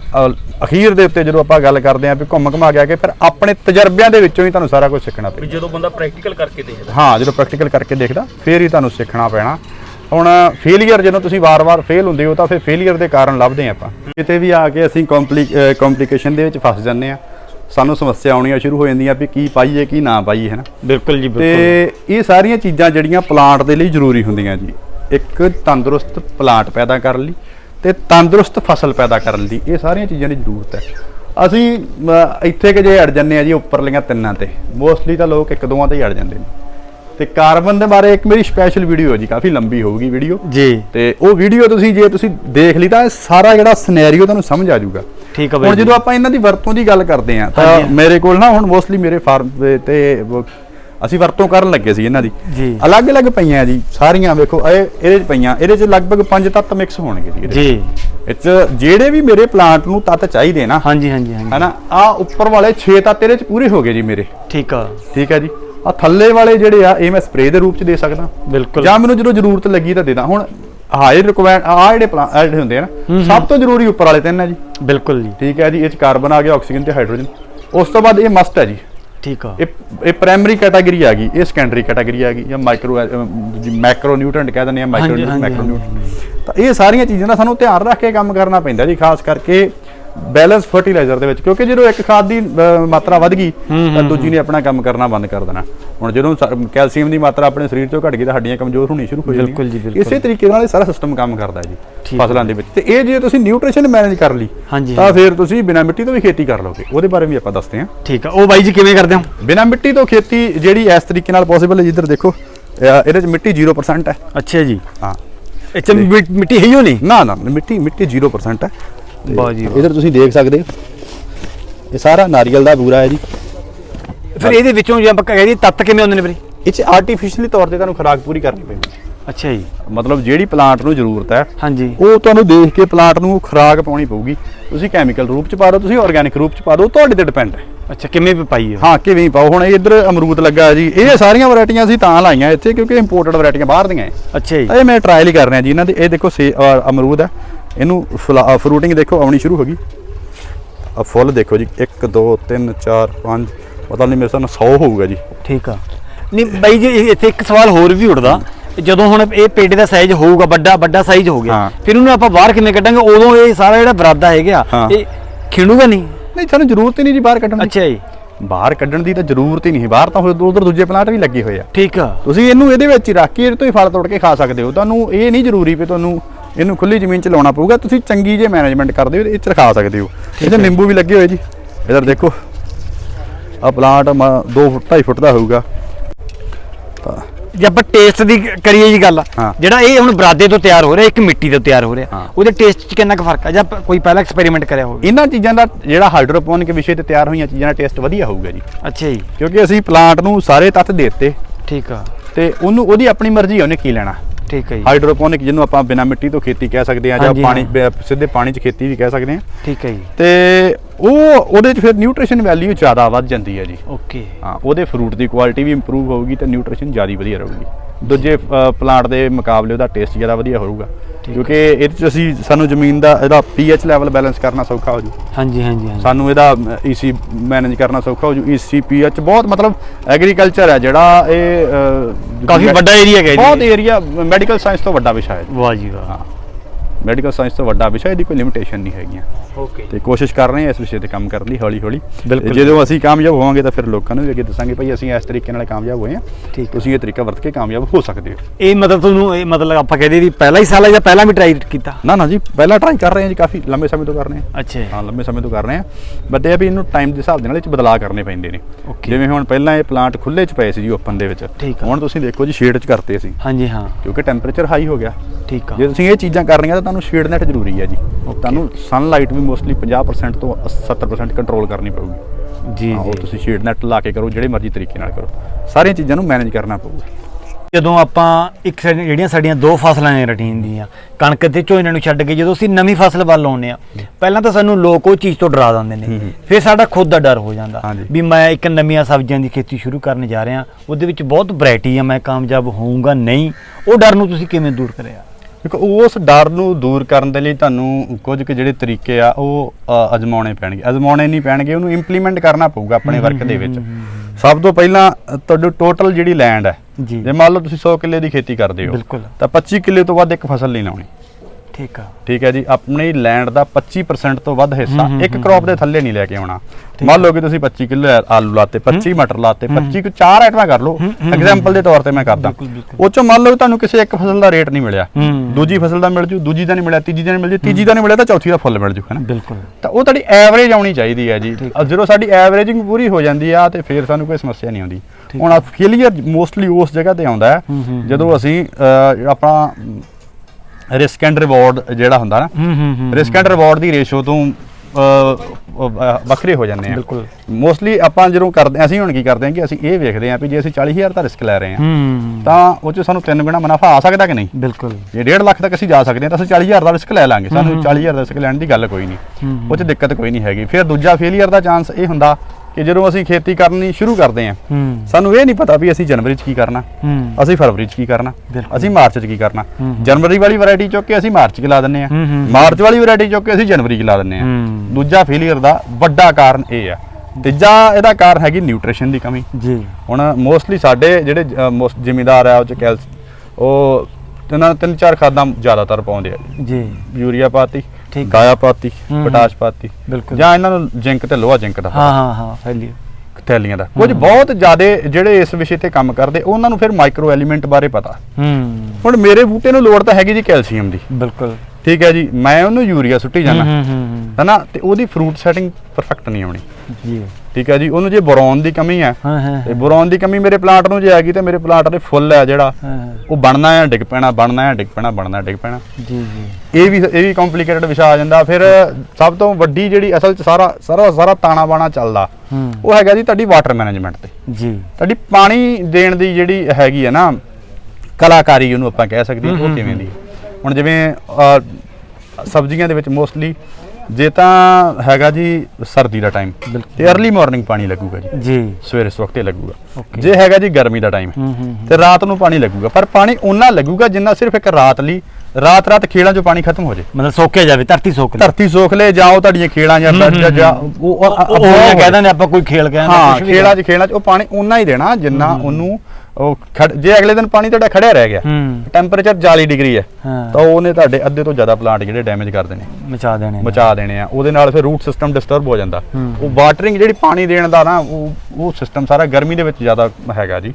ਅਖੀਰ ਦੇ ਉੱਤੇ ਜਦੋਂ ਆਪਾਂ ਗੱਲ ਕਰਦੇ ਆਂ ਵੀ ਘੁੰਮ ਘੁਮਾ ਗਿਆ ਕਿ ਫਿਰ ਆਪਣੇ ਤਜਰਬਿਆਂ ਦੇ ਵਿੱਚੋਂ ਹੀ ਤੁਹਾਨੂੰ ਸਾਰਾ ਕੁਝ ਸਿੱਖਣਾ ਵੀ ਪਏਗਾ ਜਦੋਂ ਬੰਦਾ ਪ੍ਰੈਕਟੀਕਲ ਕਰਕੇ ਦੇਖਦਾ। ਹਾਂ ਜਦੋਂ ਪ੍ਰੈਕਟੀਕਲ ਕਰਕੇ ਦੇਖਦਾ ਫਿਰ ਹੀ ਤੁਹਾਨੂੰ ਸਿੱਖਣਾ ਪੈਣਾ। ਹੁਣ ਫੇਲਿਅਰ ਜਦੋਂ ਤੁਸੀਂ ਵਾਰ-ਵਾਰ ਫੇਲ ਹੁੰਦੇ ਹੋ ਤਾਂ ਫਿਰ ਫੇਲਿਅਰ ਦੇ ਕਾਰਨ ਲੱਭਦੇ ਆਪਾਂ। ਕਿਤੇ ਵੀ ਆ ਕੇ ਅਸੀਂ ਕੰਪਲਿਕੇਸ਼ਨ ਦੇ ਵਿੱਚ ਫਸ ਜਾਂਦੇ ਆ ਸਾਨੂੰ ਸਮੱਸਿਆ ਆਉਣੀਆਂ ਸ਼ੁਰੂ ਹੋ ਜਾਂਦੀਆਂ ਵੀ ਕੀ ਪਾਈਏ ਕੀ ਨਾ ਪਾਈਏ ਹੈ ਨਾ ਬਿਲਕੁਲ ਜੀ ਤੇ ਇਹ ਸਾਰੀਆਂ ਚੀਜ਼ਾਂ ਜਿਹੜੀਆਂ ਪਲਾਂਟ ਦੇ ਲਈ ਜ਼ਰੂਰੀ ਹੁੰਦੀਆਂ ਜੀ। ਇੱਕ ਤੰਦਰੁਸਤ ਪਲਾਂਟ ਪੈਦਾ ਕਰਨ ਲਈ ਤੇ ਤੰਦਰੁਸਤ ਫਸਲ ਪੈਦਾ ਕਰਨ ਲਈ। ਇਹ ਸਾਰੀਆਂ ਚੀਜ਼ਾਂ ਦੀ ਜ਼ਰੂਰਤ ਹੈ। ਅਸੀਂ ਇੱਥੇ ਕਿ ਜੇ ਅੜ ਜੰਨੇ ਆ ਜੀ ਉੱਪਰਲੀਆਂ ਤਿੰਨਾਂ ਤੇ। ਮੋਸਟਲੀ ਤਾਂ ਲੋਕ ਇੱਕ ਦੋਵਾਂ ਤੇ ਹੀ ਅੜ ਜਾਂਦੇ ਨੇ। ਤੇ ਕਾਰਬਨ ਦੇ ਬਾਰੇ ਇੱਕ ਮੇਰੀ ਸਪੈਸ਼ਲ ਵੀਡੀਓ ਹੈ ਜੀ ਕਾਫੀ ਲੰਬੀ ਹੋਊਗੀ ਵੀਡੀਓ ਜੀ। ਤੇ ਉਹ ਵੀਡੀਓ ਤੁਸੀਂ ਜੇ ਤੁਸੀਂ ਦੇਖ ਲਈ ਤਾਂ ਸਾਰਾ ਜਿਹੜਾ ਸਿਨੈਰੀਓ ਤੁਹਾਨੂੰ ਸਮਝ ਆ ਜਾਊਗਾ। ਠੀਕ ਆ ਬਾਈ ਹੁਣ। ਜਦੋਂ ਆਪਾਂ ਇਹਨਾਂ ਦੀ ਵਰਤੋਂ ਦੀ ਗੱਲ ਕਰਦੇ ਆ ਤਾਂ। ਮੇਰੇ ਕੋਲ ਨਾ ਹੁਣ ਮੋਸਟਲੀ ਮੇਰੇ ਫਾਰਮ ਤੇ ਉਹ ਅਸੀਂ ਵਰਤੋਂ ਕਰਨ ਲੱਗੇ ਸੀ ਇਹਨਾਂ ਦੀ। ਜੀ। ਅਲੱਗ-ਅਲੱਗ ਪਈਆਂ ਜੀ ਸਾਰੀਆਂ ਵੇਖੋ ਇਹ ਇਹਦੇ ਚ ਪਈਆਂ ਇਹਦੇ ਚ ਲਗਭਗ ਪੰਜ ਤੱਤ ਮਿਕਸ ਹੋਣਗੇ ਜੀ ਜੀ। ਇਹ 'ਚ ਜਿਹੜੇ ਵੀ ਮੇਰੇ ਪਲਾਂਟ ਨੂੰ ਤੱਤ ਚਾਹੀਦੇ ਨਾ ਹਾਂਜੀ ਹਾਂਜੀ ਹਾਂਜੀ। ਹਨਾ ਆ ਉੱਪਰ ਵਾਲੇ 6 ਤੱਤ ਇਹਦੇ ਚ ਪੂਰੇ ਹੋ ਗਏ ਜੀ ਮੇਰੇ। ਠੀਕ ਆ। ਠੀਕ ਹੈ ਜੀ। ਆ ਥੱਲੇ ਵਾਲੇ ਜਿਹੜੇ ਆ ਇਹ ਮੈਂ ਸਪਰੇਅ ਦੇ ਰੂਪ ਚ ਦੇ ਸਕਦਾ। ਬਿਲਕੁਲ। ਜਾਂ ਮੈਨੂੰ ਜਦੋਂ ਜ਼ਰੂਰਤ ਲੱਗੀ ਤਾਂ ਦੇਦਾ ਹੁਣ ਹਾਈ ਰਿਕੁਆਇਰ ਆ ਜਿਹੜੇ ਪਲਾਂਟ ਜਿਹੜੇ ਹੁੰਦੇ ਆ ਨਾ ਸਭ ਤੋਂ ਜ਼ਰੂਰੀ ਉੱਪਰ ਵਾਲੇ ਤਿੰਨ ਹੈ ਜੀ। ਬਿਲਕੁਲ ਜੀ। ਠੀਕ ਹੈ ਜੀ ਇਹ ਚ ਕਾਰਬਨ ਆ ਗਿਆ ਆਕਸੀਜਨ ਤੇ ਹਾਈਡਰੋਜਨ ਉਸ ਤੋਂ ਬਾਅਦ ਇਹ ਮਸਟ ਹੈ ਜੀ। ਠੀਕ ਆ। ਇਹ ਇਹ ਪ੍ਰਾਇਮਰੀ ਕੈਟਾਗਰੀ ਆ ਗਈ ਇਹ ਸੈਕੰਡਰੀ ਕੈਟਾਗਰੀ ਆ ਗਈ ਜਾਂ ਮਾਈਕਰੋ ਮੈਕਰੋ ਨਿਊਟ੍ਰੈਂਟ ਕਹਿ ਦਿੰਦੇ ਆ ਮਾਈਕਰੋ ਮੈਕਰੋ ਨਿਊਟ੍ਰੈਂਟ ਤਾਂ ਇਹ ਸਾਰੀਆਂ ਚੀਜ਼ਾਂ ਦਾ ਸਾਨੂੰ ਧਿਆਨ ਰੱਖ ਕੇ ਕੰਮ ਕਰਨਾ ਪੈਂਦਾ ਜੀ ਖਾਸ ਕਰਕੇ ਬੈਲੈਂਸ ਫਰਟੀਲਾਈਜ਼ਰ ਦੇ ਵਿੱਚ ਕਿਉਂਕਿ ਜਦੋਂ ਇੱਕ ਖਾਦ ਦੀ ਮਾਤਰਾ ਵੱਧ ਗਈ ਤਾਂ ਦੂਜੀ ਨੇ ਆਪਣਾ ਕੰਮ ਕਰਨਾ ਬੰਦ ਕਰ ਦੇਣਾ। ਹੁਣ ਜਦੋਂ ਕੈਲਸ਼ੀਅਮ ਦੀ ਮਾਤਰਾ ਆਪਣੇ ਸਰੀਰ ਚੋਂ ਘਟ ਗਈ ਤਾਂ ਹੱਡੀਆਂ ਕਮਜ਼ੋਰ ਹੋਣੀ ਸ਼ੁਰੂ ਹੋ ਜਾਂਦੀਆਂ ਬਿਲਕੁਲ। ਇਸੇ ਤਰੀਕੇ ਨਾਲ ਇਹ ਸਾਰਾ ਸਿਸਟਮ ਕੰਮ ਕਰਦਾ ਜੀ ਫਸਲਾਂ ਦੇ ਵਿੱਚ। ਤੇ ਇਹ ਜੇ ਤੁਸੀਂ ਨਿਊਟ੍ਰੀਸ਼ਨ ਮੈਨੇਜ ਕਰ ਲਈ ਤਾਂ ਫਿਰ ਤੁਸੀਂ ਬਿਨਾਂ ਮਿੱਟੀ ਤੋਂ ਵੀ ਖੇਤੀ ਕਰ ਲਓਗੇ। ਉਹਦੇ ਬਾਰੇ ਵੀ ਆਪਾਂ ਦੱਸਦੇ ਹਾਂ। ਠੀਕ ਆ। ਉਹ ਬਾਈ ਜੀ ਕਿਵੇਂ ਕਰਦੇ ਹੋ? ਬਿਨਾਂ ਮਿੱਟੀ ਤੋਂ ਖੇਤੀ ਜਿਹੜੀ ਇਸ ਤਰੀਕੇ ਨਾਲ ਪੋਸੀਬਲ ਹੈ ਜਿੱਧਰ ਦੇਖੋ ਇਹਦੇ ਚ ਮਿੱਟੀ 0% ਹੈ। ਅੱਛਾ ਜੀ। ਹਾਂ। ਇਹ ਮਿੱਟੀ ਹੈ ਹੀ ਨਹੀਂ ਨਾ ਨਾ ਮਿੱਟੀ ਮਿੱਟੀ 0% ਹੈ। ਵਾਹ ਜੀ ਵਾਹ। ਇੱਧਰ ਤੁਸੀਂ ਦੇਖ ਸਕਦੇ ਹੋ। ਇਹ ਸਾਰਾ ਨਾਰੀਅਲ ਦਾ ਬੂਰਾ ਹੈ ਜੀ। ਫਿਰ ਇਹਦੇ ਵਿੱਚੋਂ ਜੇ ਆਪਾਂ ਕਹਿ ਦਈਏ ਤੱਤ ਕਿਵੇਂ ਆਉਂਦੇ ਨੇ ਵੀਰੇ? ਇਹ ਚ ਆਰਟੀਫੀਸ਼ੀਅਲੀ ਤੌਰ ਤੇ ਤੁਹਾਨੂੰ ਖੁਰਾਕ ਪੂਰੀ ਕਰਨੀ ਪੈਂਦੀ। ਅੱਛਾ ਜੀ। ਮਤਲਬ ਜਿਹੜੀ ਪਲਾਂਟ ਨੂੰ ਜ਼ਰੂਰਤ ਹੈ ਹਾਂਜੀ। ਉਹ ਤੁਹਾਨੂੰ ਦੇਖ ਕੇ ਪਲਾਂਟ ਨੂੰ ਖੁਰਾਕ ਪਾਉਣੀ ਪਊਗੀ। ਤੁਸੀਂ ਕੈਮੀਕਲ ਰੂਪ ਚ ਪਾ ਦਿਓ ਤੁਸੀਂ ਆਰਗੈਨਿਕ ਰੂਪ ਚ ਪਾ ਦਿਓ ਤੁਹਾਡੇ ਤੇ ਡਿਪੈਂਡ ਹੈ। ਅੱਛਾ ਕਿਵੇਂ ਵੀ ਪਾਈ ਹੈ ਹਾਂ ਕਿਵੇਂ ਪਾਓ। ਹੁਣ ਇੱਧਰ ਅਮਰੂਦ ਲੱਗਾ ਹੈ ਜੀ। ਇਹ ਸਾਰੀਆਂ ਵੈਰਾਈਟੀਆਂ ਅਸੀਂ ਤਾਂ ਲਾਈਆਂ ਇੱਥੇ ਕਿਉਂਕਿ ਇੰਪੋਰਟਡ ਵੈਰਾਈਟੀਆਂ ਬਾਹਰ ਦੀਆਂ ਹੈ। ਅੱਛਾ ਜੀ। ਇਹ ਮੈਂ ਟਰਾਇਲ ਹੀ ਕਰ ਰਿਹਾ ਜੀ। ਇਹਨਾਂ ਦੇ ਇਹ ਦੇਖੋ ਸੇ ਅਮਰੂਦ ਹੈ। ਇਹਨੂੰ ਫਰੂਟਿੰਗ ਦੇਖੋ ਆਉਣੀ ਸ਼ੁਰੂ ਹੋ ਗਈ। ਆ ਫੁੱਲ ਦੇਖੋ ਜੀ 1 2 3 4 5 ਪਤਾ ਨਹੀਂ ਮੇਰੇ ਨਾਲ 100 ਹੋਊਗਾ ਜੀ। ਠੀਕ ਆ। ਨਹੀਂ ਬਾਈ ਜੀ ਇਹ- ਇੱਥੇ ਇੱਕ ਸਵਾਲ ਹੋਰ ਵੀ ਉੱਠਦਾ। ਜਦੋਂ ਹੁਣ ਇਹ ਪੇਡੇ ਦਾ ਸਾਈਜ਼ ਹੋਊਗਾ ਵੱਡਾ ਵੱਡਾ ਸਾਈਜ਼ ਹੋ ਗਿਆ। ਫਿਰ ਉਹਨੂੰ ਆਪਾਂ ਬਾਹਰ ਕਿਵੇਂ ਕੱਢਾਂਗੇ? ਉਦੋਂ ਇਹ ਸਾਰਾ ਜਿਹੜਾ ਬਰਾਦਾ ਹੈਗਾ। ਇਹ ਖਿੰਡੂਗਾ ਨਹੀਂ? ਨਹੀਂ ਤੁਹਾਨੂੰ ਜ਼ਰੂਰਤ ਹੀ ਨਹੀਂ ਜੀ ਬਾਹਰ ਕੱਢਣ ਦੀ। ਅੱਛਾ ਜੀ। ਬਾਹਰ ਕੱਢਣ ਦੀ ਤਾਂ ਜ਼ਰੂਰਤ ਹੀ ਨਹੀਂ। ਬਾਹਰ ਤਾਂ ਉਧਰ ਦੂਜੇ ਪਲਾਂਟ ਵੀ ਲੱਗੇ ਹੋਏ ਆ। ਠੀਕ ਆ। ਤੁਸੀਂ ਇਹਨੂੰ ਇਹਦੇ ਵਿੱਚ ਹੀ ਰੱਖ ਕੇ ਇਹਦੇ ਤੋਂ ਹੀ ਫਲ ਤੋੜ ਕੇ ਖਾ ਸਕਦੇ ਹੋ। ਤੁਹਾਨੂੰ ਇਹ ਨਹੀਂ ਜ਼ਰੂਰੀ ਵੀ ਤੁਹਾਨੂੰ ਇਹਨੂੰ ਖੁੱਲੀ ਜ਼ਮੀਨ 'ਚ ਲਾਉਣਾ ਪਊਗਾ। ਤੁਸੀਂ ਚੰਗੀ ਜੇ ਮੈਨੇਜਮੈਂਟ ਕਰਦੇ ਹੋ ਇਹ 'ਚ ਰਖਾ ਸਕਦੇ ਹੋ। ਇਹਦੇ ਨਿੰਬੂ ਵੀ ਲੱਗੇ ਹੋਏ ਜੀ। ਇਧਰ ਦੇਖੋ ਆ ਪਲਾਂਟ 2 ਫੁੱਟ 2.5 ਫੁੱਟ ਦਾ ਹੋਊਗਾ। ਤਾਂ ਜੇ ਆਪਾਂ ਟੇਸਟ ਦੀ ਕਰੀਏ ਜੀ ਗੱਲ। ਜਿਹੜਾ ਇਹ ਹੁਣ ਬਰਾਦੇ ਤੋਂ ਤਿਆਰ ਹੋ ਰਿਹਾ ਇੱਕ ਮਿੱਟੀ ਤੋਂ ਤਿਆਰ ਹੋ ਰਿਹਾ। ਉਹਦੇ ਟੇਸਟ 'ਚ ਕਿੰਨਾ ਕੁ ਫ਼ਰਕ ਆ? ਜਾਂ ਕੋਈ ਪਹਿਲਾਂ ਐਕਸਪੈਰੀਮੈਂਟ ਕਰਿਆ ਹੋਵੇ? ਇਹਨਾਂ ਚੀਜ਼ਾਂ ਦਾ ਜਿਹੜਾ ਹਾਈਡਰੋਪੋਨਿਕ ਵਿਸ਼ੇ ਤੇ ਤਿਆਰ ਹੋਈਆਂ ਚੀਜ਼ਾਂ ਦਾ ਟੇਸਟ ਵਧੀਆ ਹੋਊਗਾ ਜੀ। ਅੱਛਾ ਜੀ। ਕਿਉਂਕਿ ਅਸੀਂ ਪਲਾਂਟ ਨੂੰ ਸਾਰੇ ਤੱਤ ਦੇ ਦਿੱਤੇ। ਠੀਕ ਆ। ਤੇ ਉਹਨੂੰ ਉਹਦੀ ਆਪਣੀ ਮਰਜ਼ੀ ਹੈ ਉਹਨੇ ਕੀ ਲੈਣਾ। ਠੀਕ ਆ ਜੀ। ਹਾਈਡਰੋਪੋਨਿਕ ਜਿਹਨੂੰ ਆਪਾਂ ਬਿਨਾਂ ਮਿੱਟੀ ਤੋਂ ਖੇਤੀ ਕਹਿ ਸਕਦੇ ਹਾਂ ਜਾਂ ਪਾਣੀ ਹਾਂ। ਸਿੱਧੇ ਪਾਣੀ 'ਚ ਖੇਤੀ ਵੀ ਕਹਿ ਸਕਦੇ ਹਾਂ। ਠੀਕ ਹੈ ਜੀ। ਤੇ ਉਹ ਉਹਦੇ 'ਚ ਫਿਰ ਨਿਊਟ੍ਰੀਸ਼ਨ ਵੈਲਿਊ ਜ਼ਿਆਦਾ ਵੱਧ ਜਾਂਦੀ ਹੈ ਜੀ। ਓਕੇ ਹਾਂ ਉਹਦੇ ਫਰੂਟ ਦੀ ਕੁਆਲਿਟੀ ਵੀ ਇੰਪਰੂਵ ਹੋਊਗੀ ਤੇ ਨਿਊਟ੍ਰੀਸ਼ਨ ਜ਼ਿਆਦਾ ਵਧੀਆ ਰਹੂਗੀ। ਦੂਜੇ ਪਲਾਂਟ ਦੇ ਮੁਕਾਬਲੇ ਉਹਦਾ ਟੇਸਟ ਜ਼ਿਆਦਾ ਵਧੀਆ ਹੋਊਗਾ। ਕਿਉਂਕਿ ਇਹਦੇ 'ਚ ਅਸੀਂ ਸਾਨੂੰ ਜ਼ਮੀਨ ਦਾ ਇਹਦਾ ਪੀਐਚ ਲੈਵਲ ਬੈਲੈਂਸ ਕਰਨਾ ਸੌਖਾ ਹੋ ਜੂ। ਹਾਂਜੀ ਹਾਂਜੀ ਹਾਂਜੀ। ਸਾਨੂੰ ਇਹਦਾ ਈਸੀ ਮੈਨੇਜ ਕਰਨਾ ਸੌਖਾ ਹੋ ਜੂ। ਈਸੀ ਪੀਐਚ ਬਹੁਤ ਮਤਲਬ ਐਗਰੀਕਲਚਰ ਹੈ ਜਿਹੜਾ ਇਹ ਕਾਫੀ ਵੱਡਾ ਏਰੀਆ ਹੈ ਜੀ ਬਹੁਤ ਏਰੀਆ ਮੈਡੀਕਲ ਸਾਇੰਸ ਤੋਂ ਵੱਡਾ ਵਿਸ਼ਾ ਹੈ। ਵਾਹ ਜੀ ਵਾਹ। ਮੈਡੀਕਲ ਸਾਇੰਸ ਤੋਂ ਵੱਡਾ ਵਿਸ਼ਾ ਇਹਦੀ ਕੋਈ ਲਿਮਿਟੇਸ਼ਨ ਨਹੀਂ ਹੈਗੀਆਂ ਓਕੇ ਤੇ ਕੋਸ਼ਿਸ਼ ਕਰ ਰਹੇ ਹਾਂ ਇਸ ਵਿਸ਼ੇ ਤੇ ਕੰਮ ਕਰਨ ਦੀ ਹੌਲੀ ਹੌਲੀ ਬਿਲਕੁਲ। ਜਦੋਂ ਅਸੀਂ ਕਾਮਯਾਬ ਹੋਵਾਂਗੇ ਤਾਂ ਫਿਰ ਲੋਕਾਂ ਨੂੰ ਵੀ ਅੱਗੇ ਦੱਸਾਂਗੇ ਭਾਈ ਅਸੀਂ ਇਸ ਤਰੀਕੇ ਨਾਲ ਕਾਮਯਾਬ ਹੋਏ ਹਾਂ ਠੀਕ। ਤੁਸੀਂ ਇਹ ਤਰੀਕਾ ਵਰਤ ਕੇ ਕਾਮਯਾਬ ਹੋ ਸਕਦੇ ਹੋ। ਇਹ ਮਤਲਬ ਤੁਹਾਨੂੰ ਇਹ ਮਤਲਬ ਆਪਾਂ ਕਹਦੇ ਵੀ ਪਹਿਲਾ ਹੀ ਸਾਲ ਹੈ ਜਾਂ ਪਹਿਲਾਂ ਵੀ ਟਰਾਈ ਕੀਤਾ? ਨਾ ਨਾ ਜੀ ਪਹਿਲਾਂ ਟਰਾਈ ਕਰ ਰਹੇ ਹਾਂ ਜੀ ਕਾਫੀ ਲੰਬੇ ਸਮੇਂ ਤੋਂ ਕਰ ਰਹੇ ਹਾਂ ਅੱਛਾ। ਹਾਂ ਲੰਬੇ ਸਮੇਂ ਤੋਂ ਕਰ ਰਹੇ ਹਾਂ ਬਟ ਇਹ ਵੀ ਇਹਨੂੰ ਟਾਈਮ ਦੇ ਹਿਸਾਬ ਦੇ ਨਾਲ ਇਹ ਚ ਬਦਲਾਅ ਕਰਨੇ ਪੈਂਦੇ ਨੇ. ਜਿਵੇਂ ਹੁਣ ਪਹਿਲਾਂ ਇਹ ਪਲਾਂਟ ਖੁੱਲੇ ਚ ਪਏ ਸੀ ਜੀ ਓਪਨ ਦੇ ਵਿੱਚ। ਹੁਣ ਤੁਸੀਂ ਦੇਖੋ ਜੀ ਸ਼ੇਡ ਚ ਕਰਤੇ ਅਸੀਂ ਹਾਂਜੀ ਹਾਂ। ਕਿਉਂਕਿ ਟੈਂਪਰੇਚਰ ਹਾਈ ਹੋ ਗਿਆ। ਠੀਕ ਆ। ਜੇ ਤੁਸੀਂ ਇਹ ਚੀਜ਼ਾਂ ਕਰਨੀਆਂ ਤਾਂ ਤੁਹਾਨੂੰ ਸ਼ੇਡ ਨੈਟ ਜ਼ਰੂਰੀ ਹੈ ਜੀ। ਤੁਹਾਨੂੰ ਸਨਲਾਈਟ ਵੀ ਮੋਸਟਲੀ 50% ਤੋਂ 70% ਕੰਟਰੋਲ ਕਰਨੀ ਪਊਗੀ। ਜੀ ਜੀ। ਤੁਸੀਂ ਸ਼ੇਡ ਨੈਟ ਲਾ ਕੇ ਕਰੋ ਜਿਹੜੇ ਮਰਜ਼ੀ ਤਰੀਕੇ ਨਾਲ ਕਰੋ। ਸਾਰੀਆਂ ਚੀਜ਼ਾਂ ਨੂੰ ਮੈਨੇਜ ਕਰਨਾ ਪਊਗਾ। ਜਦੋਂ ਆਪਾਂ ਇੱਕ ਜਿਹੜੀਆਂ ਸਾਡੀਆਂ ਦੋ ਫਸਲਾਂ ਨੇ ਰੁਟੀਨ ਦੀਆਂ ਕਣਕ ਤੇ ਝੋਨੇ ਨੂੰ ਛੱਡ ਕੇ ਜਦੋਂ ਅਸੀਂ ਨਵੀਂ ਫਸਲ ਵੱਲ ਆਉਂਦੇ ਆ ਪਹਿਲਾਂ ਤਾਂ ਸਾਨੂੰ ਲੋਕ ਉਹ ਚੀਜ਼ ਤੋਂ ਡਰਾ ਦਿੰਦੇ ਨੇ। ਫਿਰ ਸਾਡਾ ਖੁਦ ਦਾ ਡਰ ਹੋ ਜਾਂਦਾ। ਵੀ ਮੈਂ ਇੱਕ ਨਵੀਆਂ ਸਬਜ਼ੀਆਂ ਦੀ ਖੇਤੀ ਸ਼ੁਰੂ ਕਰਨ ਜਾ ਰਿਹਾ ਉਹਦੇ ਵਿੱਚ ਬਹੁਤ ਵੈਰਾਈਟੀ ਆ ਮੈਂ ਕਾਮਯਾਬ ਹੋਊਂਗਾ ਨਹੀਂ। ਉਹ ਡਰ ਨੂੰ ਤੁਸੀਂ ਕਿਵੇਂ ਦੂਰ ਕਰਿਆ? ਦੇਖੋ ਉਸ ਡਰ ਨੂੰ ਦੂਰ ਕਰਨ ਦੇ ਲਈ ਤੁਹਾਨੂੰ ਕੁਝ ਕੁ ਜਿਹੜੇ ਤਰੀਕੇ ਆ ਉਹ ਅ, ਅਜ਼ਮਾਉਣੇ ਪੈਣਗੇ। ਅਜ਼ਮਾਉਣੇ ਨਹੀਂ ਪੈਣਗੇ ਉਹਨੂੰ ਇੰਪਲੀਮੈਂਟ ਕਰਨਾ ਪਊਗਾ ਆਪਣੇ ਵਰਕ ਦੇ ਵਿੱਚ। ਸਭ ਤੋਂ ਪਹਿਲਾਂ ਅ, ਤੁਹਾਡੀ ਟੋਟਲ ਜਿਹੜੀ ਲੈਂਡ ਹੈ ਜੀ। ਜੇ ਮੰਨ ਲਓ ਤੁਸੀਂ 100 ਕਿੱਲੇ ਦੀ ਖੇਤੀ ਕਰਦੇ ਹੋ ਬਿਲਕੁਲ। ਤਾਂ 25 ਕਿੱਲੇ ਤੋਂ ਵੱਧ ਇੱਕ ਫਸਲ ਨਹੀਂ ਲਾਉਣੀ। ਠੀਕ ਆ। ਠੀਕ ਹੈ ਜੀ ਆਪਣੀ ਲੈਂਡ ਦਾ 25% ਤੋਂ ਵੱਧ ਹਿੱਸਾ ਇੱਕ ਕ੍ਰੌਪ ਦੇ ਥੱਲੇ ਨਹੀਂ ਲੈ ਕੇ ਆਉਣਾ। ਮੰਨ ਲਓ ਕਿ ਤੁਸੀਂ 25 ਕਿਲੋ ਆਲੂ ਲਾਤੇ 25 ਮਟਰ ਲਾਤੇ 25 ਕੋ ਚਾਰ ਆਈਟਮਾਂ ਕਰ ਲਓ। ਐਗਜ਼ਾਮਪਲ ਦੇ ਤੌਰ ਤੇ ਮੈਂ ਕਰਦਾ। ਉਹ ਚੋਂ ਮੰਨ ਲਓ ਤੁਹਾਨੂੰ ਕਿਸੇ ਇੱਕ ਫਸਲ ਦਾ ਰੇਟ ਨਹੀਂ ਮਿਲਿਆ। ਦੂਜੀ ਫਸਲ ਦਾ ਮਿਲ ਜੂ ਦੂਜੀ ਦਾ ਨਹੀਂ ਮਿਲਿਆ ਤੀਜੀ ਦਾ ਨਹੀਂ ਮਿਲ ਜੂ ਤੀਜੀ ਦਾ ਨਹੀਂ ਮਿਲਿਆ ਤਾਂ ਚੌਥੀ ਦਾ ਫੁੱਲ ਮਿਲ ਜੂ ਹੈ ਨਾ? ਬਿਲਕੁਲ। ਤਾਂ ਉਹ ਤੁਹਾਡੀ ਐਵਰੇਜ ਆਉਣੀ ਚਾਹੀਦੀ ਹੈ ਜੀ। ਜਦੋਂ ਸਾਡੀ ਐਵਰੇਜਿੰਗ ਪੂਰੀ ਹੋ ਜਾਂਦੀ ਆ ਤੇ ਫਿਰ ਸਾਨੂੰ ਕੋਈ ਸਮੱਸਿਆ ਨਹੀਂ ਆਉਂਦੀ। ਹੁਣ ਫੇਲੀਅਰ ਮੋਸਟਲੀ ਉਸ ਜਗ੍ਹਾ ਤੇ ਆਉਂਦਾ ਜਦੋਂ ਅਸੀਂ ਆਪਣਾ ਰਿਸਕ ਐਂਡ ਰਿਵਾਰਡ ਜਿਹੜਾ ਹੁੰਦਾ ਨਾ ਹੂੰ ਹੂੰ ਹੂੰ ਰਿਸਕ ਐਂਡ ਰਿਵਾਰਡ ਦੀ ਰੇਸ਼ੋ ਤੋਂ ਵੱਖਰੇ ਹੋ ਜਾਂਦੇ ਆ। ਬਿਲਕੁਲ। ਮੋਸਟਲੀ ਆਪਾਂ ਜਦੋਂ ਕਰਦੇ ਅਸੀਂ ਹੁਣ ਕੀ ਕਰਦੇ ਹਾਂ ਕਿ ਅਸੀਂ ਇਹ ਵੇਖਦੇ ਹਾਂ ਵੀ ਜੇ ਅਸੀਂ 40000 ਦਾ ਰਿਸਕ ਲੈ ਰਹੇ ਹੂੰ। ਤਾਂ ਉਹ ਚ ਸਾਨੂੰ ਤਿੰਨ ਗੁਣਾ ਮੁਨਾਫਾ ਆ ਸਕਦਾ ਕਿ ਨਹੀਂ? ਬਿਲਕੁਲ। ਜੇ 1.5 ਲੱਖ ਤੱਕ ਅਸੀਂ ਜਾ ਸਕਦੇ ਹਾਂ ਤਾਂ ਅਸੀਂ 40000 ਦਾ ਰਿਸਕ ਲੈ ਲਾਂਗੇ। ਸਾਨੂੰ 40000 ਦਾ ਰਿਸਕ ਲੈਣ ਦੀ ਗੱਲ ਕੋਈ ਨਹੀਂ। ਉਹ ਚ ਦਿੱਕਤ ਕੋਈ ਨਹੀਂ ਹੈਗੀ। ਫਿਰ ਦੂਜਾ ਫੇਲੀਅਰ ਦਾ ਚਾਂਸ ਇਹ ਹੁੰਦਾ ਕਿ ਜਦੋਂ ਅਸੀਂ ਖੇਤੀ ਕਰਨੀ ਸ਼ੁਰੂ ਕਰਦੇ ਹਾਂ ਹੂੰ। ਸਾਨੂੰ ਇਹ ਨਹੀਂ ਪਤਾ ਵੀ ਅਸੀਂ ਜਨਵਰੀ ਚ ਕੀ ਕਰਨਾ ਅਸੀਂ ਫਰਵਰੀ ਚ ਕੀ ਕਰਨਾ। ਅਸੀਂ ਮਾਰਚ ਚ ਕੀ ਕਰਨਾ। ਜਨਵਰੀ ਵਾਲੀ ਵੈਰਾਈਟੀ ਚੁੱਕ ਕੇ ਅਸੀਂ ਮਾਰਚ ਚ ਲਾ ਦਿੰਨੇ ਆ। ਮਾਰਚ ਵਾਲੀ ਵੈਰਾਈਟੀ ਚੁੱਕ ਕੇ ਅਸੀਂ ਜਨਵਰੀ ਚ ਲਾ ਦਿੰਨੇ ਆ। ਦੂਜਾ ਫੇਲੀਅਰ ਦਾ ਵੱਡਾ ਕਾਰਨ ਇਹ ਆ ਤੀਜਾ ਇਹਦਾ ਕਾਰਨ ਹੈਗੀ ਨਿਊਟ੍ਰੀਸ਼ਨ ਦੀ ਕਮੀ। ਜੀ। ਹੁਣ ਮੋਸਟਲੀ ਸਾਡੇ ਜਿਹੜੇ ਜ਼ਿਮੀਦਾਰ ਆ ਉਹ ਚ ਕੈਲਸ ਉਹ ਤਿੰਨ ਚਾਰ ਖਾਦਾਂ ਜ਼ਿਆਦਾਤਰ ਪਾਉਂਦੇ ਆ। ਜੀ। ਯੂਰੀਆ ਪਾਤੀ। ਠੀਕ। ਗਾਇਆ ਪਾਤੀ ਹੂੰ। ਪੋਟਾਸ਼ ਪਾਤੀ। ਬਿਲਕੁਲ। ਜਾਂ ਇਹਨਾਂ ਨੂੰ ਜ਼ਿੰਕ ਤੇ ਲੋਹਾ ਜ਼ਿੰਕ ਦਾ ਹਾਂ ਹਾਂ ਹਾਂ ਫੈਲੀ ਥੈਲੀਆਂ ਦਾ। ਕੁਝ ਬਹੁਤ ਜ਼ਿਆਦੇ ਜਿਹੜੇ ਇਸ ਵਿਸ਼ੇ ਤੇ ਕੰਮ ਕਰਦੇ ਉਹਨਾਂ ਨੂੰ ਫਿਰ ਮਾਈਕਰੋ ਐਲੀਮੈਂਟ ਬਾਰੇ ਪਤਾ। ਹੂੰ। ਹੁਣ ਮੇਰੇ ਬੂਟੇ ਨੂੰ ਲੋੜ ਤਾਂ ਹੈਗੀ ਜੀ ਕੈਲਸ਼ੀਅਮ ਦੀ। ਬਿਲਕੁਲ। ਠੀਕ ਹੈ ਜੀ ਮੈਂ ਉਹਨੂੰ ਯੂਰੀਆ ਸੁੱਟੀ ਜਾਣਾ ਹੂੰ ਹੈਨਾ? ਤੇ ਉਹਦੀ ਫਰੂਟ ਸੈਟਿੰਗ ਪਰਫੈਕਟ ਨਹੀਂ ਆਉਣੀ ਜੀ। ਠੀਕ ਹੈ ਜੀ ਉਹਨੂੰ ਜੇ ਬੋਰੋਨ ਦੀ ਕਮੀ ਹੈ ਤੇ ਬੋਰੋਨ ਦੀ ਕਮੀ ਮੇਰੇ ਪਲਾਂਟ ਨੂੰ ਜੇ ਹੈਗੀ ਤੇ ਮੇਰੇ ਪਲਾਂਟ ਦੇ ਫੁੱਲ ਹੈ ਜਿਹੜਾ। ਉਹ ਬਣਨਾ ਹੈ ਡਿੱਗ ਪੈਣਾ ਬਣਨਾ ਹੈ ਡਿੱਗ ਪੈਣਾ ਬਣਨਾ ਹੈ, ਡਿੱਗ ਪੈਣਾ। ਜੀ ਜੀ। ਇਹ ਵੀ ਇਹ ਵੀ ਕੰਪਲਿਕੇਟਡ ਵਿਸ਼ਾ ਆ ਜਾਂਦਾ। ਫਿਰ ਸਭ ਤੋਂ ਵੱਡੀ ਜਿਹੜੀ ਅਸਲ ਚ ਸਾਰਾ ਸਾਰਾ ਸਾਰਾ ਤਾਣਾ ਬਾਣਾ ਚੱਲਦਾ ਉਹ ਹੈਗਾ ਜੀ ਤੁਹਾਡੀ ਵਾਟਰ ਮੈਨੇਜਮੈਂਟ ਤੇ। ਜੀ। ਤੁਹਾਡੀ ਪਾਣੀ ਦੇਣ ਦੀ ਜਿਹੜੀ ਹੈਗੀ ਹੈ ਨਾ ਕਲਾਕਾਰੀ ਉਹਨੂੰ ਆਪਾਂ ਕਹਿ ਸਕਦੇ ਹਾਂ ਉਹ ਕਿਵੇਂ ਦੀ ਹੁਣ ਜਿਵੇਂ ਸਬਜ਼ੀਆਂ ਦੇ ਵਿੱਚ ਮੋਸਟਲੀ ਜੇ ਤਾਂ ਹੈਗਾ ਜੀ ਸਰਦੀ ਦਾ ਟਾਈਮ। ਤੇ अर्ਲੀ ਮਾਰਨਿੰਗ ਪਾਣੀ ਲੱਗੂਗਾ ਜੀ। ਜੀ। ਸਵੇਰੇ ਇਸ ਵਕਤੇ ਲੱਗੂਗਾ। ਜੇ ਹੈਗਾ ਜੀ ਗਰਮੀ ਦਾ ਟਾਈਮ ਤੇ ਰਾਤ ਨੂੰ ਪਾਣੀ ਲੱਗੂਗਾ। ਪਰ ਪਾਣੀ ਉਨਾ ਲੱਗੂਗਾ ਜਿੰਨਾ ਸਿਰਫ ਇੱਕ ਰਾਤ ਲਈ ਰਾਤ ਰਾਤ ਖੇਲਾਂ 'ਚੋਂ ਪਾਣੀ ਖਤਮ ਹੋ ਜੇ। ਮਤਲਬ ਸੋਕਿਆ ਜਾਵੇ ਧਰਤੀ ਸੋਕ ਲੈ। ਧਰਤੀ ਸੋਖ ਲੈ ਜਾਂ ਉਹ ਤੁਹਾਡੀਆਂ ਖੇਲਾਂ ਜਾਂ ਜਾਂ। ਉਹ ਉਹ ਉਹ ਕਹਿ ਦਿੰਦੇ ਆਪਾਂ ਕੋਈ ਖੇਲ ਕਹਿੰਦੇ ਹਾਂ ਖੇਲਾਂ 'ਚ ਖੇਲਾਂ 'ਚ ਉਹ ਪਾਣੀ ਉਨਾ ਹੀ ਦੇਣਾ ਜਿੰਨਾ ਉਹਨੂੰ ਉਹ ਖੜ- ਜੇ ਅਗਲੇ ਦਿਨ ਪਾਣੀ ਤੁਹਾਡਾ ਖੜਿਆ ਰਹਿ ਗਿਆ ਟੈਂਪਰੇਚਰ 40 ਡਿਗਰੀ ਹੈ ਤਾਂ ਉਹਨੇ ਤੁਹਾਡੇ ਅੱਧੇ ਤੋਂ ਜ਼ਿਆਦਾ ਪਲਾਂਟ ਜਿਹੜੇ ਡੈਮੇਜ ਕਰ ਦੇਣੇ। ਮਚਾ ਦੇਣੇ ਨੇ। ਬਚਾ ਦੇਣੇ ਆ। ਉਹਦੇ ਨਾਲ ਫਿਰ ਰੂਟ ਸਿਸਟਮ ਡਿਸਟਰਬ ਹੋ ਜਾਂਦਾ। ਉਹ ਵਾਟਰਿੰਗ ਜਿਹੜੀ ਪਾਣੀ ਦੇਣ ਦਾ ਨਾ ਉਹ ਉਹ ਸਿਸਟਮ ਸਾਰਾ ਗਰਮੀ ਦੇ ਵਿੱਚ ਜ਼ਿਆਦਾ ਹੈਗਾ ਜੀ।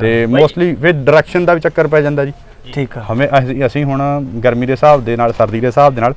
ਤੇ ਮੋਸਟਲੀ ਫਿਰ ਡਾਇਰੈਕਸ਼ਨ ਦਾ ਵੀ ਚੱਕਰ ਪੈ ਜਾਂਦਾ ਜੀ। ਠੀਕ ਆ। ਹਮੇ ਅਸੀਂ ਅਸੀਂ ਹੁਣ ਗਰਮੀ ਦੇ ਹਿਸਾਬ ਦੇ ਨਾਲ ਸਰਦੀ ਦੇ ਹਿਸਾਬ ਦੇ ਨਾਲ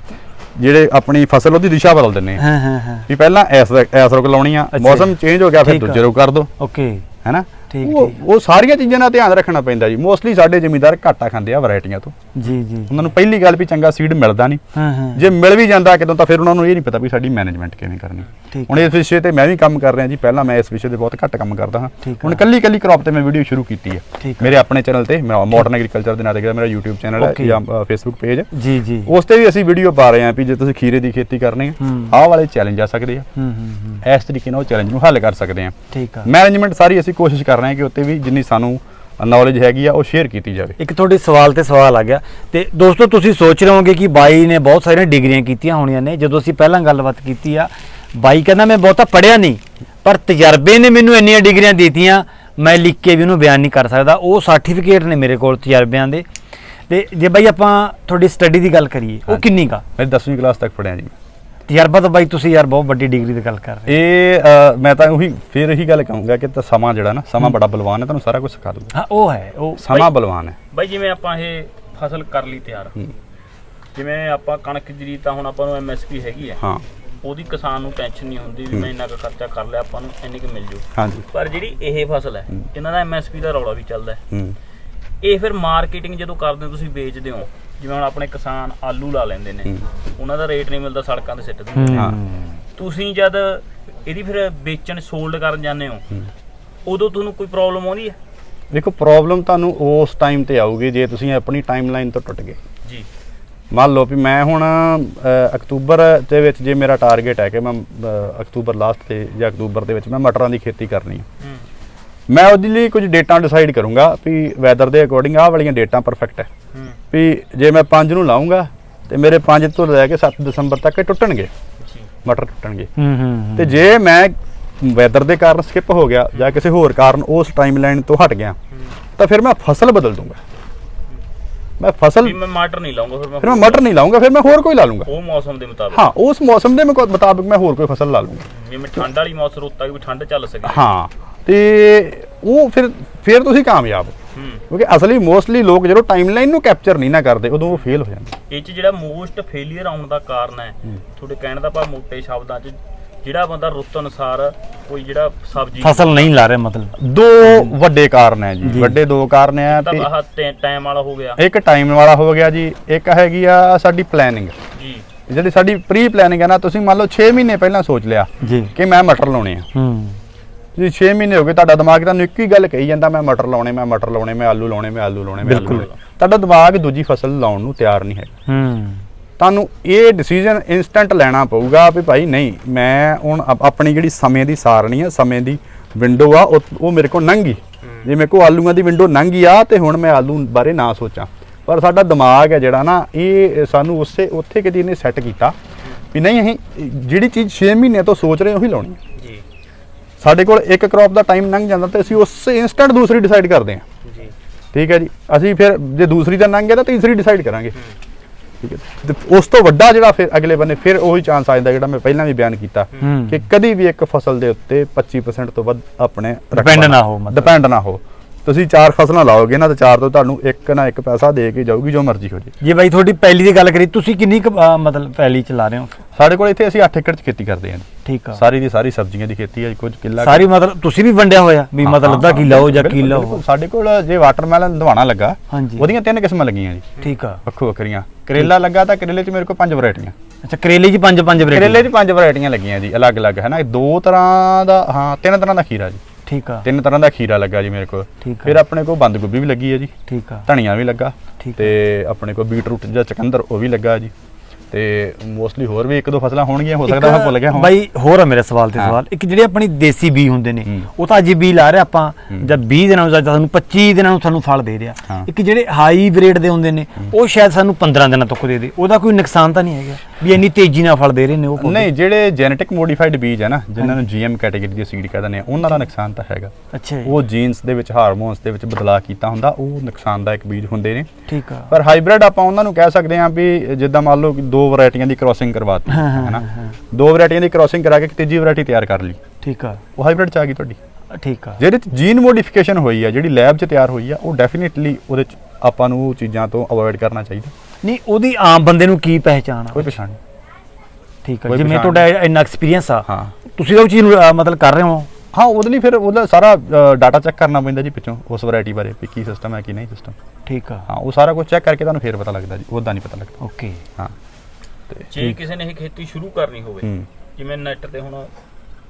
ਜਿਹੜੇ ਆਪਣੀ ਫਸਲ ਉਹਦੀ ਦਿਸ਼ਾ ਬਦਲ ਦਿੰਨੇ ਆ ਹਾਂ ਹਾਂ ਹਾਂ। ਵੀ ਪਹਿਲਾਂ ਐਸ ਐਸ ਰੁਕ ਲਾਉਣੀ ਆ ਮੌਸਮ ਚੇਂਜ ਹੋ ਗਿਆ ਫਿਰ ਠੀਕ ਆ। ਦੂਜੇ ਰੁਕ ਕਰ ਦੋ। ਓਕੇ। ਹੈਨਾ? ਠੀਕ, ਉਹ ਸਾਰੀਆਂ ਚੀਜ਼ਾਂ ਦਾ ਧਿਆਨ ਰੱਖਣਾ ਪੈਂਦਾ ਜੀ। ਮੋਸਟਲੀ ਸਾਡੇ ਜ਼ਿਮੀਦਾਰ ਘਾਟਾ ਖਾਂਦੇ ਆ ਵੈਰਾਈਟੀਆਂ ਤੋਂ। ਜੀ ਜੀ। ਉਹਨਾਂ ਨੂੰ ਪਹਿਲੀ ਗੱਲ ਵੀ ਚੰਗਾ ਸੀਡ ਮਿਲਦਾ ਨਹੀਂ। ਹਾਂ ਹਾਂ। ਜੇ ਮਿਲ ਵੀ ਜਾਂਦਾ ਕਿਦੋਂ ਤਾਂ ਫਿਰ ਉਹਨਾਂ ਨੂੰ ਇਹ ਨਹੀਂ ਪਤਾ ਵੀ ਸਾਡੀ ਮੈਨੇਜਮੈਂਟ ਕਿਵੇਂ ਕਰਨੀ। ਹੁਣ ਇਸ ਵਿਸ਼ੇ ਤੇ ਮੈਂ ਵੀ ਕੰਮ ਕਰ ਰਿਹਾ ਜੀ। ਪਹਿਲਾਂ ਮੈਂ ਇਸ ਵਿਸ਼ੇ ਤੇ ਬਹੁਤ ਘੱਟ ਕੰਮ ਕਰਦਾ ਹਾਂ। ਹੁਣ। ਕੱਲੀ ਕੱਲੀ ਕ੍ਰੌਪ ਤੇ ਮੈਂ ਵੀਡੀਓ ਸ਼ੁਰੂ ਕੀਤੀ ਹੈ। ਮੇਰੇ ਆਪਣੇ ਚੈਨਲ ਤੇ ਮਾਡਰਨ ਐਗਰੀਕਲਚਰ ਦੇ ਨਾਂ ਤੇ ਮੇਰਾ YouTube ਚੈਨਲ ਹੈ। ਜਾਂ ਫੇਸਬੁੱਕ ਪੇਜ ਹੈ। ਜੀ ਜੀ। ਉਸ ਤੇ ਵੀ ਅਸੀਂ ਵੀਡੀਓ ਪਾ ਰਹੇ ਹਾਂ ਵੀ ਜੇ ਤੁਸੀਂ ਖੀਰੇ ਦੀ ਖੇਤੀ ਕਰਨੀ ਹੈ। ਆਹ ਵਾਲੇ ਚੈਲੰਜ ਆ ਸਕਦੇ ਆ। ਇਸ ਤਰੀਕੇ ਨਾਲ ਉਹ ਚੈਲੰਜ ਨੂੰ ਹੱਲ ਕਰ ਸਕਦੇ ਆ ਠੀਕ ਆ। ਮੈਨੇਜਮੈਂਟ ਸਾਰੀ ਅਸੀਂ ਕੋਸ਼ਿਸ਼ ਕਰ ਰਹੇ ਹਾਂ ਕਿ ਉੱਤੇ ਵੀ ਜਿੰਨੀ ਸਾਨੂੰ ਨੌਲੇਜ ਹੈਗੀ ਆ ਉਹ ਸ਼ੇਅਰ ਕੀਤੀ ਜਾਵੇ। ਇੱਕ ਤੁਹਾਡੇ ਸਵਾਲ ਤੇ ਸਵਾਲ ਆ ਗਿਆ। ਤੇ ਦੋਸਤੋ ਤੁਸੀਂ ਸੋਚ ਰਹੇ ਹੋਵੋਗੇ ਕਿ ਬਾਈ ਨੇ ਬਹੁਤ ਸਾਰੀਆਂ ਡਿਗਰੀਆਂ ਕੀਤੀਆਂ ਹੋਣੀਆਂ ਨੇ। ਜਦੋਂ ਅਸੀਂ ਪਹਿਲਾਂ ਗੱਲਬਾਤ ਕੀਤੀ ਆ ਬਾਈ ਕਹਿੰਦਾ ਮੈਂ ਬਹੁਤਾ ਪੜਿਆ ਨਹੀਂ ਪਰ ਤਜਰਬੇ ਨੇ ਮੈਨੂੰ ਇੰਨੀਆਂ ਡਿਗਰੀਆਂ ਦਿੱਤੀਆਂ ਮੈਂ ਲਿਖ ਕੇ ਵੀ ਉਹਨੂੰ ਬਿਆਨ ਨਹੀਂ ਕਰ ਸਕਦਾ। ਉਹ ਸਰਟੀਫਿਕੇਟ ਨੇ ਮੇਰੇ ਕੋਲ ਤਜਰਬਿਆਂ ਦੇ। ਤੇ ਜੇ ਬਾਈ ਆਪਾਂ ਤੁਹਾਡੀ ਸਟੱਡੀ ਦੀ ਗੱਲ ਕਰੀਏ ਉਹ। ਕਿੰਨੀ ਕਾ ਮੈਂ 10ਵੀਂ ਕਲਾਸ ਤੱਕ ਪੜਿਆ ਜੀ ਤਜਰਬਾ ਤਾਂ ਬਾਈ ਤੁਸੀਂ ਯਾਰ ਬਹੁਤ ਵੱਡੀ ਡਿਗਰੀ ਦੀ ਗੱਲ ਕਰ ਰਹੇ ਇਹ ਅ, ਮੈਂ ਤਾਂ ਉਹੀ ਫਿਰ ਇਹੀ ਗੱਲ ਕਹੂੰਗਾ ਕਿ ਤਾਂ ਸਮਾਂ ਜਿਹੜਾ ਨਾ ਸਮਾਂ ਬੜਾ ਬਲਵਾਨ ਹੈ ਤੁਹਾਨੂੰ ਸਾਰਾ ਕੁਝ ਸਿਖਾ ਦੂਗਾ ਹਾਂ ਉਹ ਹੈ ਉਹ ਸਮਾਂ ਬਲਵਾਨ ਹੈ। ਬਾਈ ਜਿਵੇਂ ਆਪਾਂ ਇਹ ਫਸਲ ਕਰ ਲਈ ਤਿਆਰ। ਹੂੰ। ਜਿਵੇਂ ਆਪਾਂ ਕਣਕ ਦੀ ਤਾਂ ਹੁਣ ਆਪਾਂ ਨੂੰ ਐਮਐਸਪੀ ਹੈਗੀ ਹੈ। ਹਾਂ। ਉਹਦੀ ਕਿਸਾਨ ਨੂੰ ਟੈਨਸ਼ਨ ਨਹੀਂ ਹੁੰਦੀ ਵੀ ਮੈਂ ਇੰਨਾ ਕੁ ਖਰਚਾ ਕਰ ਲਿਆ ਆਪਾਂ ਨੂੰ ਇੰਨੀ ਕੁ ਮਿਲ ਜੂ। ਹਾਂਜੀ। ਪਰ ਜਿਹੜੀ ਇਹ ਫਸਲ ਹੈ ਹੂੰ। ਇਹਨਾਂ ਦਾ ਐਮਐਸਪੀ ਦਾ ਰੌਲਾ ਵੀ ਚੱਲਦਾ ਹੈ। ਹੂੰ। ਇਹ ਫਿਰ ਮਾਰਕੀਟਿੰਗ ਜਦੋਂ ਕਰਦੇ ਹੋ ਤੁਸੀਂ ਵੇਚਦੇ ਹੋ ਜਿਵੇਂ ਹੁਣ ਆਪਣੇ ਕਿਸਾਨ ਆਲੂ ਲਾ ਲੈਂਦੇ ਨੇ। ਉਹਨਾਂ ਦਾ ਰੇਟ ਨਹੀਂ ਮਿਲਦਾ ਸੜਕਾਂ ਤੇ ਸਿੱਟ ਦਿੰਦੇ ਹਾਂ। ਤੁਸੀਂ ਜਦ ਇਹਦੀ ਫਿਰ ਵੇਚਣ ਸੋਲਡ ਕਰਨ ਜਾਂਦੇ ਹੋ। ਉਦੋਂ ਤੁਹਾਨੂੰ ਕੋਈ ਪ੍ਰੋਬਲਮ ਆਉਂਦੀ ਹੈ ਦੇਖੋ ਪ੍ਰੋਬਲਮ ਤੁਹਾਨੂੰ ਉਸ ਟਾਈਮ ਤੇ ਆਊਗੀ ਜੇ ਤੁਸੀਂ ਆਪਣੀ ਟਾਈਮਲਾਈਨ ਤੋਂ ਟੁੱਟ ਗਏ ਜੀ ਮੰਨ ਲਓ ਵੀ ਮੈਂ ਹੁਣ ਅਕਤੂਬਰ ਦੇ ਵਿੱਚ ਜੇ ਮੇਰਾ ਟਾਰਗੇਟ ਹੈ ਕਿ ਮੈਂ ਅਕਤੂਬਰ ਲਾਸਟ ਤੇ ਜਾਂ ਅਕਤੂਬਰ ਦੇ ਵਿੱਚ ਮੈਂ ਮਟਰਾਂ ਦੀ ਖੇਤੀ ਕਰਨੀ ਹੂੰ ਮੈਂ ਉਹਦੇ ਲਈ ਕੁਝ ਡੇਟਾਂ ਡਿਸਾਈਡ ਕਰੂੰਗਾ ਵੀ ਵੈਦਰ ਦੇ ਅਕੋਰਡਿੰਗ ਆਹ ਵਾਲੀਆਂ ਡੇਟਾਂ ਪਰਫੈਕਟ ਹੈ। ਵੀ ਜੇ ਮੈਂ 5 ਨੂੰ ਲਾਉਂਗਾ ਤੇ ਮੇਰੇ 5 ਤੋਂ ਲੈ ਕੇ 7 ਦਸੰਬਰ ਤੱਕ ਇਹ ਟੁੱਟਣਗੇ। ਮਟਰ ਟੁੱਟਣਗੇ। ਹੂੰ ਹੂੰ ਤੇ ਜੇ ਮੈਂ ਵੈਦਰ ਦੇ ਕਾਰਨ ਸਕਿਪ ਹੋ ਗਿਆ ਜਾਂ ਕਿਸੇ ਹੋਰ ਕਾਰਨ ਉਸ ਟਾਈਮਲਾਈਨ ਤੋਂ ਹਟ ਗਿਆ ਤਾਂ ਫਿਰ ਮੈਂ ਫਸਲ ਬਦਲ ਦੂੰਗਾ। ਮੈਂ ਫਸਲ ਮੈਂ ਮਟਰ ਨਹੀਂ ਲਾਉਂਗਾ ਫਿਰ ਫਿਰ ਮੈਂ ਮੈਂ ਮਟਰ ਨਹੀਂ ਲਾਉਂਗਾ ਫਿਰ ਮੈਂ ਹੋਰ ਕੋਈ ਲਾ ਲੂੰਗਾ ਉਹ ਮੌਸਮ ਦੇ ਮੁਤਾਬਿਕ। ਹਾਂ ਉਸ ਮੌਸਮ ਦੇ ਮੁਤਾਬਿਕ ਮੈਂ ਹੋਰ ਕੋਈ ਫਸਲ ਲਾ ਲੂੰਗਾ ਜਿਵੇਂ ਠੰਡ ਵਾਲੀ ਮੌਸਮ ਰੁੱਤ ਵੀ ਠੰਡ ਚੱਲ ਸਕੇ। ਹਾਂ। ਤੇ ਉਹ ਫਿਰ ਫਿਰ ਤੁਸੀਂ ਕਾਮਯਾਬ ਹੋ। ਕਿਉਂਕਿ ਅਸਲੀ ਮੋਸਟਲੀ ਲੋਕ ਜਦੋਂ ਟਾਈਮਲਾਈਨ ਨੂੰ ਕੈਪਚਰ ਨਹੀਂ ਨਾ ਕਰਦੇ ਉਦੋਂ ਉਹ ਫੇਲ ਹੋ ਜਾਂਦੇ। ਇਹ ਚ ਜਿਹੜਾ ਮੋਸਟ ਫੇਲਿਅਰ ਆਉਣ ਦਾ ਕਾਰਨ ਹੈ ਤੁਹਾਡੇ ਕਹਿਣ ਦਾ ਭਾਵ ਮੋٹے ਸ਼ਬਦਾਂ ਚ ਜਿਹੜਾ ਬੰਦਾ ਰੁੱਤ ਅਨੁਸਾਰ ਕੋਈ ਜਿਹੜਾ ਸਬਜ਼ੀ ਫਸਲ ਨਹੀਂ ਲਾ ਰਹੇ ਮਤਲਬ। ਦੋ ਵੱਡੇ ਕਾਰਨ ਹੈ ਜੀ। ਵੱਡੇ ਦੋ ਕਾਰਨ ਹੈ ਤਾਂ ਤੇ ਆਹ ਟਾਈਮ ਵਾਲਾ ਹੋ ਗਿਆ। ਇੱਕ ਟਾਈਮ ਵਾਲਾ ਹੋ ਗਿਆ ਜੀ। ਇੱਕ ਹੈਗੀ ਆ ਸਾਡੀ ਪਲੈਨਿੰਗ ਜੀ। ਜਿਹੜੀ ਸਾਡੀ ਪ੍ਰੀ ਪਲੈਨਿੰਗ ਹੈ ਨਾ ਤੁਸੀਂ ਮੰਨ ਲਓ 6 ਮਹੀਨੇ ਪਹਿਲਾਂ ਸੋਚ ਲਿਆ ਜੀ। ਕਿ ਮੈਂ ਮਟਰ ਲਾਉਣੇ ਆ। ਹੂੰ। ਜੀ 6 ਮਹੀਨੇ ਹੋ ਗਏ ਤੁਹਾਡਾ ਦਿਮਾਗ ਤੁਹਾਨੂੰ ਇੱਕ ਹੀ ਗੱਲ ਕਹੀ ਜਾਂਦਾ ਮੈਂ ਮਟਰ ਲਾਉਣੇ ਮੈਂ ਮਟਰ ਲਾਉਣੇ ਮੈਂ ਆਲੂ ਲਾਉਣੇ ਮੈਂ ਆਲੂ ਲਾਉਣੇ ਮੈਂ ਆਲੂ ਬਿਲਕੁਲ। ਲਾਉਣੇ। ਤੁਹਾਡਾ ਦਿਮਾਗ ਦੂਜੀ ਫਸਲ ਲਾਉਣ ਨੂੰ ਤਿਆਰ ਨਹੀਂ ਹੈ ਹੂੰ। ਤੁਹਾਨੂੰ ਇਹ ਡਿਸੀਜਨ ਇਨਸਟੈਂਟ ਲੈਣਾ ਪਊਗਾ ਵੀ ਭਾਈ ਨਹੀਂ ਮੈਂ ਹੁਣ ਆਪ- ਆਪਣੀ ਜਿਹੜੀ ਸਮੇਂ ਦੀ ਸਾਰਣੀ ਹੈ ਸਮੇਂ ਦੀ ਵਿੰਡੋ ਆ ਉਹ ਉਹ ਮੇਰੇ ਕੋਲ ਨੰਗੀ। ਜੇ ਮੇਰੇ ਕੋਲ ਆਲੂਆਂ ਦੀ ਵਿੰਡੋ ਨੰਗੀ ਆ ਤੇ ਹੁਣ ਮੈਂ ਆਲੂ ਬਾਰੇ ਨਾ ਸੋਚਾਂ। ਪਰ ਸਾਡਾ ਦਿਮਾਗ ਹੈ ਜਿਹੜਾ ਨਾ ਇਹ ਸਾਨੂੰ ਉਸੇ ਉੱਥੇ ਕਿਤੇ ਇਹਨੇ ਸੈੱਟ ਕੀਤਾ ਵੀ ਨਹੀਂ ਅਸੀਂ ਜਿਹੜੀ ਚੀਜ਼ 6 ਮਹੀਨੇ ਤੋਂ ਸੋਚ ਰਹੇ ਹਾਂ ਉਹੀ ਲਾਉਣੀ ਹੈ। ਸਾਡੇ ਕੋਲ ਇੱਕ ਕ੍ਰੌਪ ਦਾ ਟਾਈਮ ਲੰਘ ਜਾਂਦਾ ਤੇ ਅਸੀਂ ਉਸੇ ਇਨਸਟੈਂਟ ਦੂਸਰੀ ਡਿਸਾਈਡ ਕਰਦੇ ਹਾਂ। ਜੀ। ਠੀਕ ਹੈ ਜੀ? ਅਸੀਂ ਫਿਰ ਜੇ ਦੂਸਰੀ ਦਾ ਲੰਘ ਗਿਆ ਤਾਂ ਤੀਸਰੀ ਡਿਸਾਈਡ ਕਰਾਂਗੇ। ਠੀਕ ਹੈ ਤੇ ਉਸ ਤੋਂ ਵੱਡਾ ਜਿਹੜਾ ਫਿਰ ਅਗਲੇ ਬੰਨੇ ਫਿਰ ਉਹੀ ਚਾਂਸ ਆ ਜਾਂਦਾ ਜਿਹੜਾ ਮੈਂ ਪਹਿਲਾਂ ਵੀ ਬਿਆਨ ਕੀਤਾ ਕਿ ਕਦੀ ਵੀ ਇੱਕ ਫਸਲ ਦੇ ਉੱਤੇ 25% ਤੋਂ ਵੱਧ ਆਪਣੇ Depend ਨਾ ਹੋ ਮਤਲਬ। ਡਿਪੈਂਡ ਨਾ ਹੋ। ਤੁਸੀਂ ਚਾਰ ਫਸਲਾਂ ਲਾਓਗੇ ਨਾ ਤਾਂ ਚਾਰ ਤੋਂ ਤੁਹਾਨੂੰ ਇੱਕ ਨਾ ਇੱਕ ਪੈਸਾ ਦੇ ਕੇ ਜਾਊਗੀ ਜੋ ਮਰਜ਼ੀ ਹੋ ਜੇ। ਜੇ ਬਾਈ ਤੁਹਾਡੀ ਪਹਿਲੀ ਦੀ ਗੱਲ ਕਰੀ ਤੁਸੀਂ ਕਿੰਨੀ ਕੁ, ਅਹ, ਮਤਲਬ ਪਹਿਲੀ ਚ ਲਾ ਰਹੇ ਹੋ? ਸਾਡੇ ਕੋਲ ਇੱਥੇ ਅਸੀਂ 8 ਏਕੜ ਚ ਖੇਤੀ ਕਰਦੇ ਹਾਂ ਜੀ। ਠੀਕ ਆ। ਸਾਰੀ ਦੀ ਸਾਰੀ ਸਬਜ਼ੀਆਂ ਦੀ ਖੇਤੀ ਹੈ ਕੁਝ ਕਿੱਲਾ ਸਾਰੀ ਮਤਲਬ ਤੁਸੀਂ ਵੀ ਵੰਡਿਆ ਹੋਇਆ ਵੀ ਮਤਲਬ ਅੱਧਾ ਕਿੱਲਾ ਹੋ ਜਾਂ ਬਿਲਕੁਲ, ਕਿੱਲਾ ਬਿਲਕੁਲ। ਹੋ ਸਾਡੇ ਕੋਲ ਜੇ ਵਾਟਰਮੈਲਨ ਦਵਾਣਾ ਲੱਗਾ ਹਾਂਜੀ। ਉਹਦੀਆਂ ਤਿੰਨ ਕਿਸਮਾਂ ਲੱਗੀਆਂ ਜੀ। ਠੀਕ ਆ। ਵੱਖੋ ਵੱਖਰੀਆਂ। ਕਰੇਲਾ ਲੱਗਾ ਤਾਂ ਕਰੇਲੇ 'ਚ ਮੇਰੇ ਕੋਲ ਪੰਜ ਵੈਰਾਈਟੀਆਂ ਅੱਛਾ ਕਰੇਲੇ ਚ ਪੰਜ ਪੰਜ ਕਰੇਲੇ ਵੈਰਾਈਟੀ 'ਚ ਪੰਜ ਵੈਰਾਈਟੀਆਂ ਲੱਗੀਆਂ ਜੀ ਅਲੱਗ-ਅਲੱਗ ਹੈ ਨਾ? ਦੋ ਤਰ੍ਹਾਂ ਦਾ ਹਾਂ ਤਿੰਨ ਤਰ੍ਹਾਂ ਦਾ ਖੀਰਾ ਜੀ। ਠੀਕ ਆ। ਤਿੰਨ ਤਰ੍ਹਾਂ ਦਾ ਖੀਰਾ ਲੱਗਾ ਜੀ ਮੇਰੇ ਕੋਲ। ਠੀਕ ਆ। ਫਿਰ ਆਪਣੇ ਕੋਲ ਬੰਦ ਗੋਭੀ ਵੀ ਲੱਗੀ ਹੈ ਜੀ। ਠੀਕ ਆ। ਧਨੀਆ ਵੀ ਲੱਗਾ ਠੀਕ ਤੇ ਆਪਣੇ ਕੋਲ ਬੀਟਰੂਟ ਜਾਂ ਚਕੰਦਰ ਉਹ ਵੀ ਲੱਗਾ ਜੀ। ਤੇ ਮੋਸਟਲੀ ਹੋਰ ਵੀ ਇੱਕ ਦੋ ਫਸਲਾਂ ਹੋਣਗੀਆਂ ਹੋ ਸਕਦਾ ਮੈਂ ਭੁੱਲ ਗਿਆ ਹਾਂ ਬਾਈ ਹੋਰ ਆ ਮੇਰੇ ਸਵਾਲ ਤੇ। ਸਵਾਲ ਇੱਕ ਜਿਹੜੇ ਆਪਣੀ ਦੇਸੀ ਬੀ ਹੁੰਦੇ ਨੇ। ਉਹ ਤਾਂ ਅੱਜ ਬੀ ਲਾ ਰਹੇ ਆਪਾਂ। ਜਦ 20 ਦਿਨਾਂ ਨੂੰ ਜਾਂ ਸਾਨੂੰ 25 ਦਿਨਾਂ ਨੂੰ ਸਾਨੂੰ ਫਲ ਦੇ ਰਿਹਾ। ਇੱਕ ਜਿਹੜੇ ਹਾਈ ਗ੍ਰੇਡ ਦੇ ਹੁੰਦੇ ਨੇ ਉਹ ਸ਼ਾਇਦ ਸਾਨੂੰ 15 ਦਿਨਾਂ ਤੱਕ ਦੇ ਦੇ ਉਹਦਾ ਕੋਈ ਨੁਕਸਾਨ ਤਾਂ ਨਹੀਂ ਹੈਗਾ ਵੀ ਇੰਨੀ ਤੇਜ਼ੀ ਨਾਲ ਫਲ ਦੇ ਰਹੇ ਨੇ ਉਹ? ਨਹੀਂ ਜਿਹੜੇ ਜੈਨੇਟਿਕ ਮੋਡੀਫਾਈਡ ਬੀਜ ਹੈ ਨਾ ਜਿਨ੍ਹਾਂ ਨੂੰ ਜੀਐਮ ਕੈਟਾਗਰੀ ਦੀ ਸੀਡ ਕਹਿੰਦੇ ਨੇ ਉਹਨਾਂ ਦਾ ਨੁਕਸਾਨ ਤਾਂ ਹੈਗਾ ਅੱਛਾ ਉਹ ਜੀਨਸ ਦੇ ਵਿੱਚ ਹਾਰਮੋਨਸ ਦੇ ਵਿੱਚ ਬਦਲਾਅ ਕੀਤਾ ਹੁੰਦਾ ਉਹ ਨੁਕਸਾਨਦਾਇਕ ਬੀਜ ਹੁੰਦੇ ਨੇ ਠੀਕ ਆ। ਪਰ ਹਾਈਬ੍ਰਿਡ ਆਪਾਂ ਉਹਨਾਂ ਨੂੰ ਕਹਿ ਸਕਦੇ ਹਾਂ ਵੀ ਜਿੱਦਾਂ ਮੰਨ ਲਓ ਦੋ ਵੈਰਾਈਟੀਆਂ ਦੀ ਕ੍ਰਾਸਿੰਗ ਕਰਵਾਤੀ ਹਾਂ, ਹਾਂ, ਹੈ ਨਾ? ਹਾਂ। ਦੋ ਵੈਰਾਈਟੀਆਂ ਦੀ ਕ੍ਰਾਸਿੰਗ ਕਰਾ ਕੇ ਇੱਕ ਤੀਜੀ ਵੈਰਾਈਟੀ ਤਿਆਰ ਕਰ ਲਈ। ਠੀਕ ਆ। ਉਹ ਹਾਈਬ੍ਰਿਡ ਚ ਆ ਗਈ ਤੁਹਾਡੀ। ਠੀਕ ਆ। ਜਿਹਦੇ ਚ ਜੀਨ ਮੋਡੀਫਿਕੇਸ਼ਨ ਹੋਈ ਹੈ ਜਿਹੜੀ ਲੈਬ 'ਚ ਤਿਆਰ ਹੋਈ ਆ ਉਹ ਡੈਫੀਨਿਟਲੀ ਉਹਦੇ ਚ ਆਪਾਂ ਨੂੰ ਉਹ ਚੀਜ਼ਾਂ ਤੋਂ ਅਵੋਇਡ ਕਰਨਾ ਚਾਹੀਦਾ। ਨਹੀਂ ਉਹਦੀ ਆਮ ਬੰਦੇ ਨੂੰ ਕੀ ਪਹਿਚਾਣ ਆ? ਕੋਈ ਪਛਾਣ ਨਹੀਂ। ਠੀਕ ਆ ਜਿਵੇਂ ਤੁਹਾਡਾ ਇੰਨਾ ਐਕਸਪੀਰੀਅੰਸ ਆ ਹਾਂ। ਤੁਸੀਂ ਤਾਂ ਉਹ ਚੀਜ਼ ਨੂੰ ਮਤਲਬ ਕਰ ਰਹੇ ਹੋ? ਹਾਂ ਉਹਦੇ ਲਈ ਫਿਰ ਉਹਦਾ ਸਾਰਾ ਡਾਟਾ ਚੈੱਕ ਕਰਨਾ ਪੈਂਦਾ ਜੀ ਪਿੱਛੋਂ ਉਸ ਵੈਰਾਈਟੀ ਬਾਰੇ ਵੀ ਕੀ ਸਿਸਟਮ ਹੈ ਕੀ ਨਹੀਂ ਸਿਸਟਮ ਠੀਕ ਆ। ਹਾਂ ਉਹ ਸਾਰਾ ਕੁਝ ਚੈੱਕ ਕਰਕੇ ਤੁਹਾਨੂੰ ਫੇਰ ਪਤਾ ਲੱਗਦਾ ਜੀ ਉਹਦਾ ਨਹੀਂ ਪਤਾ ਲੱਗਦਾ। ਓਕੇ। ਹਾਂ। ਜੇ ਕਿਸੇ ਨੇ ਇਹ ਖੇਤੀ ਸ਼ੁਰੂ ਕਰਨੀ ਹੋਵੇ ਹੂੰ। ਜਿਵੇਂ ਨੈਟ ਤੇ ਹੁਣ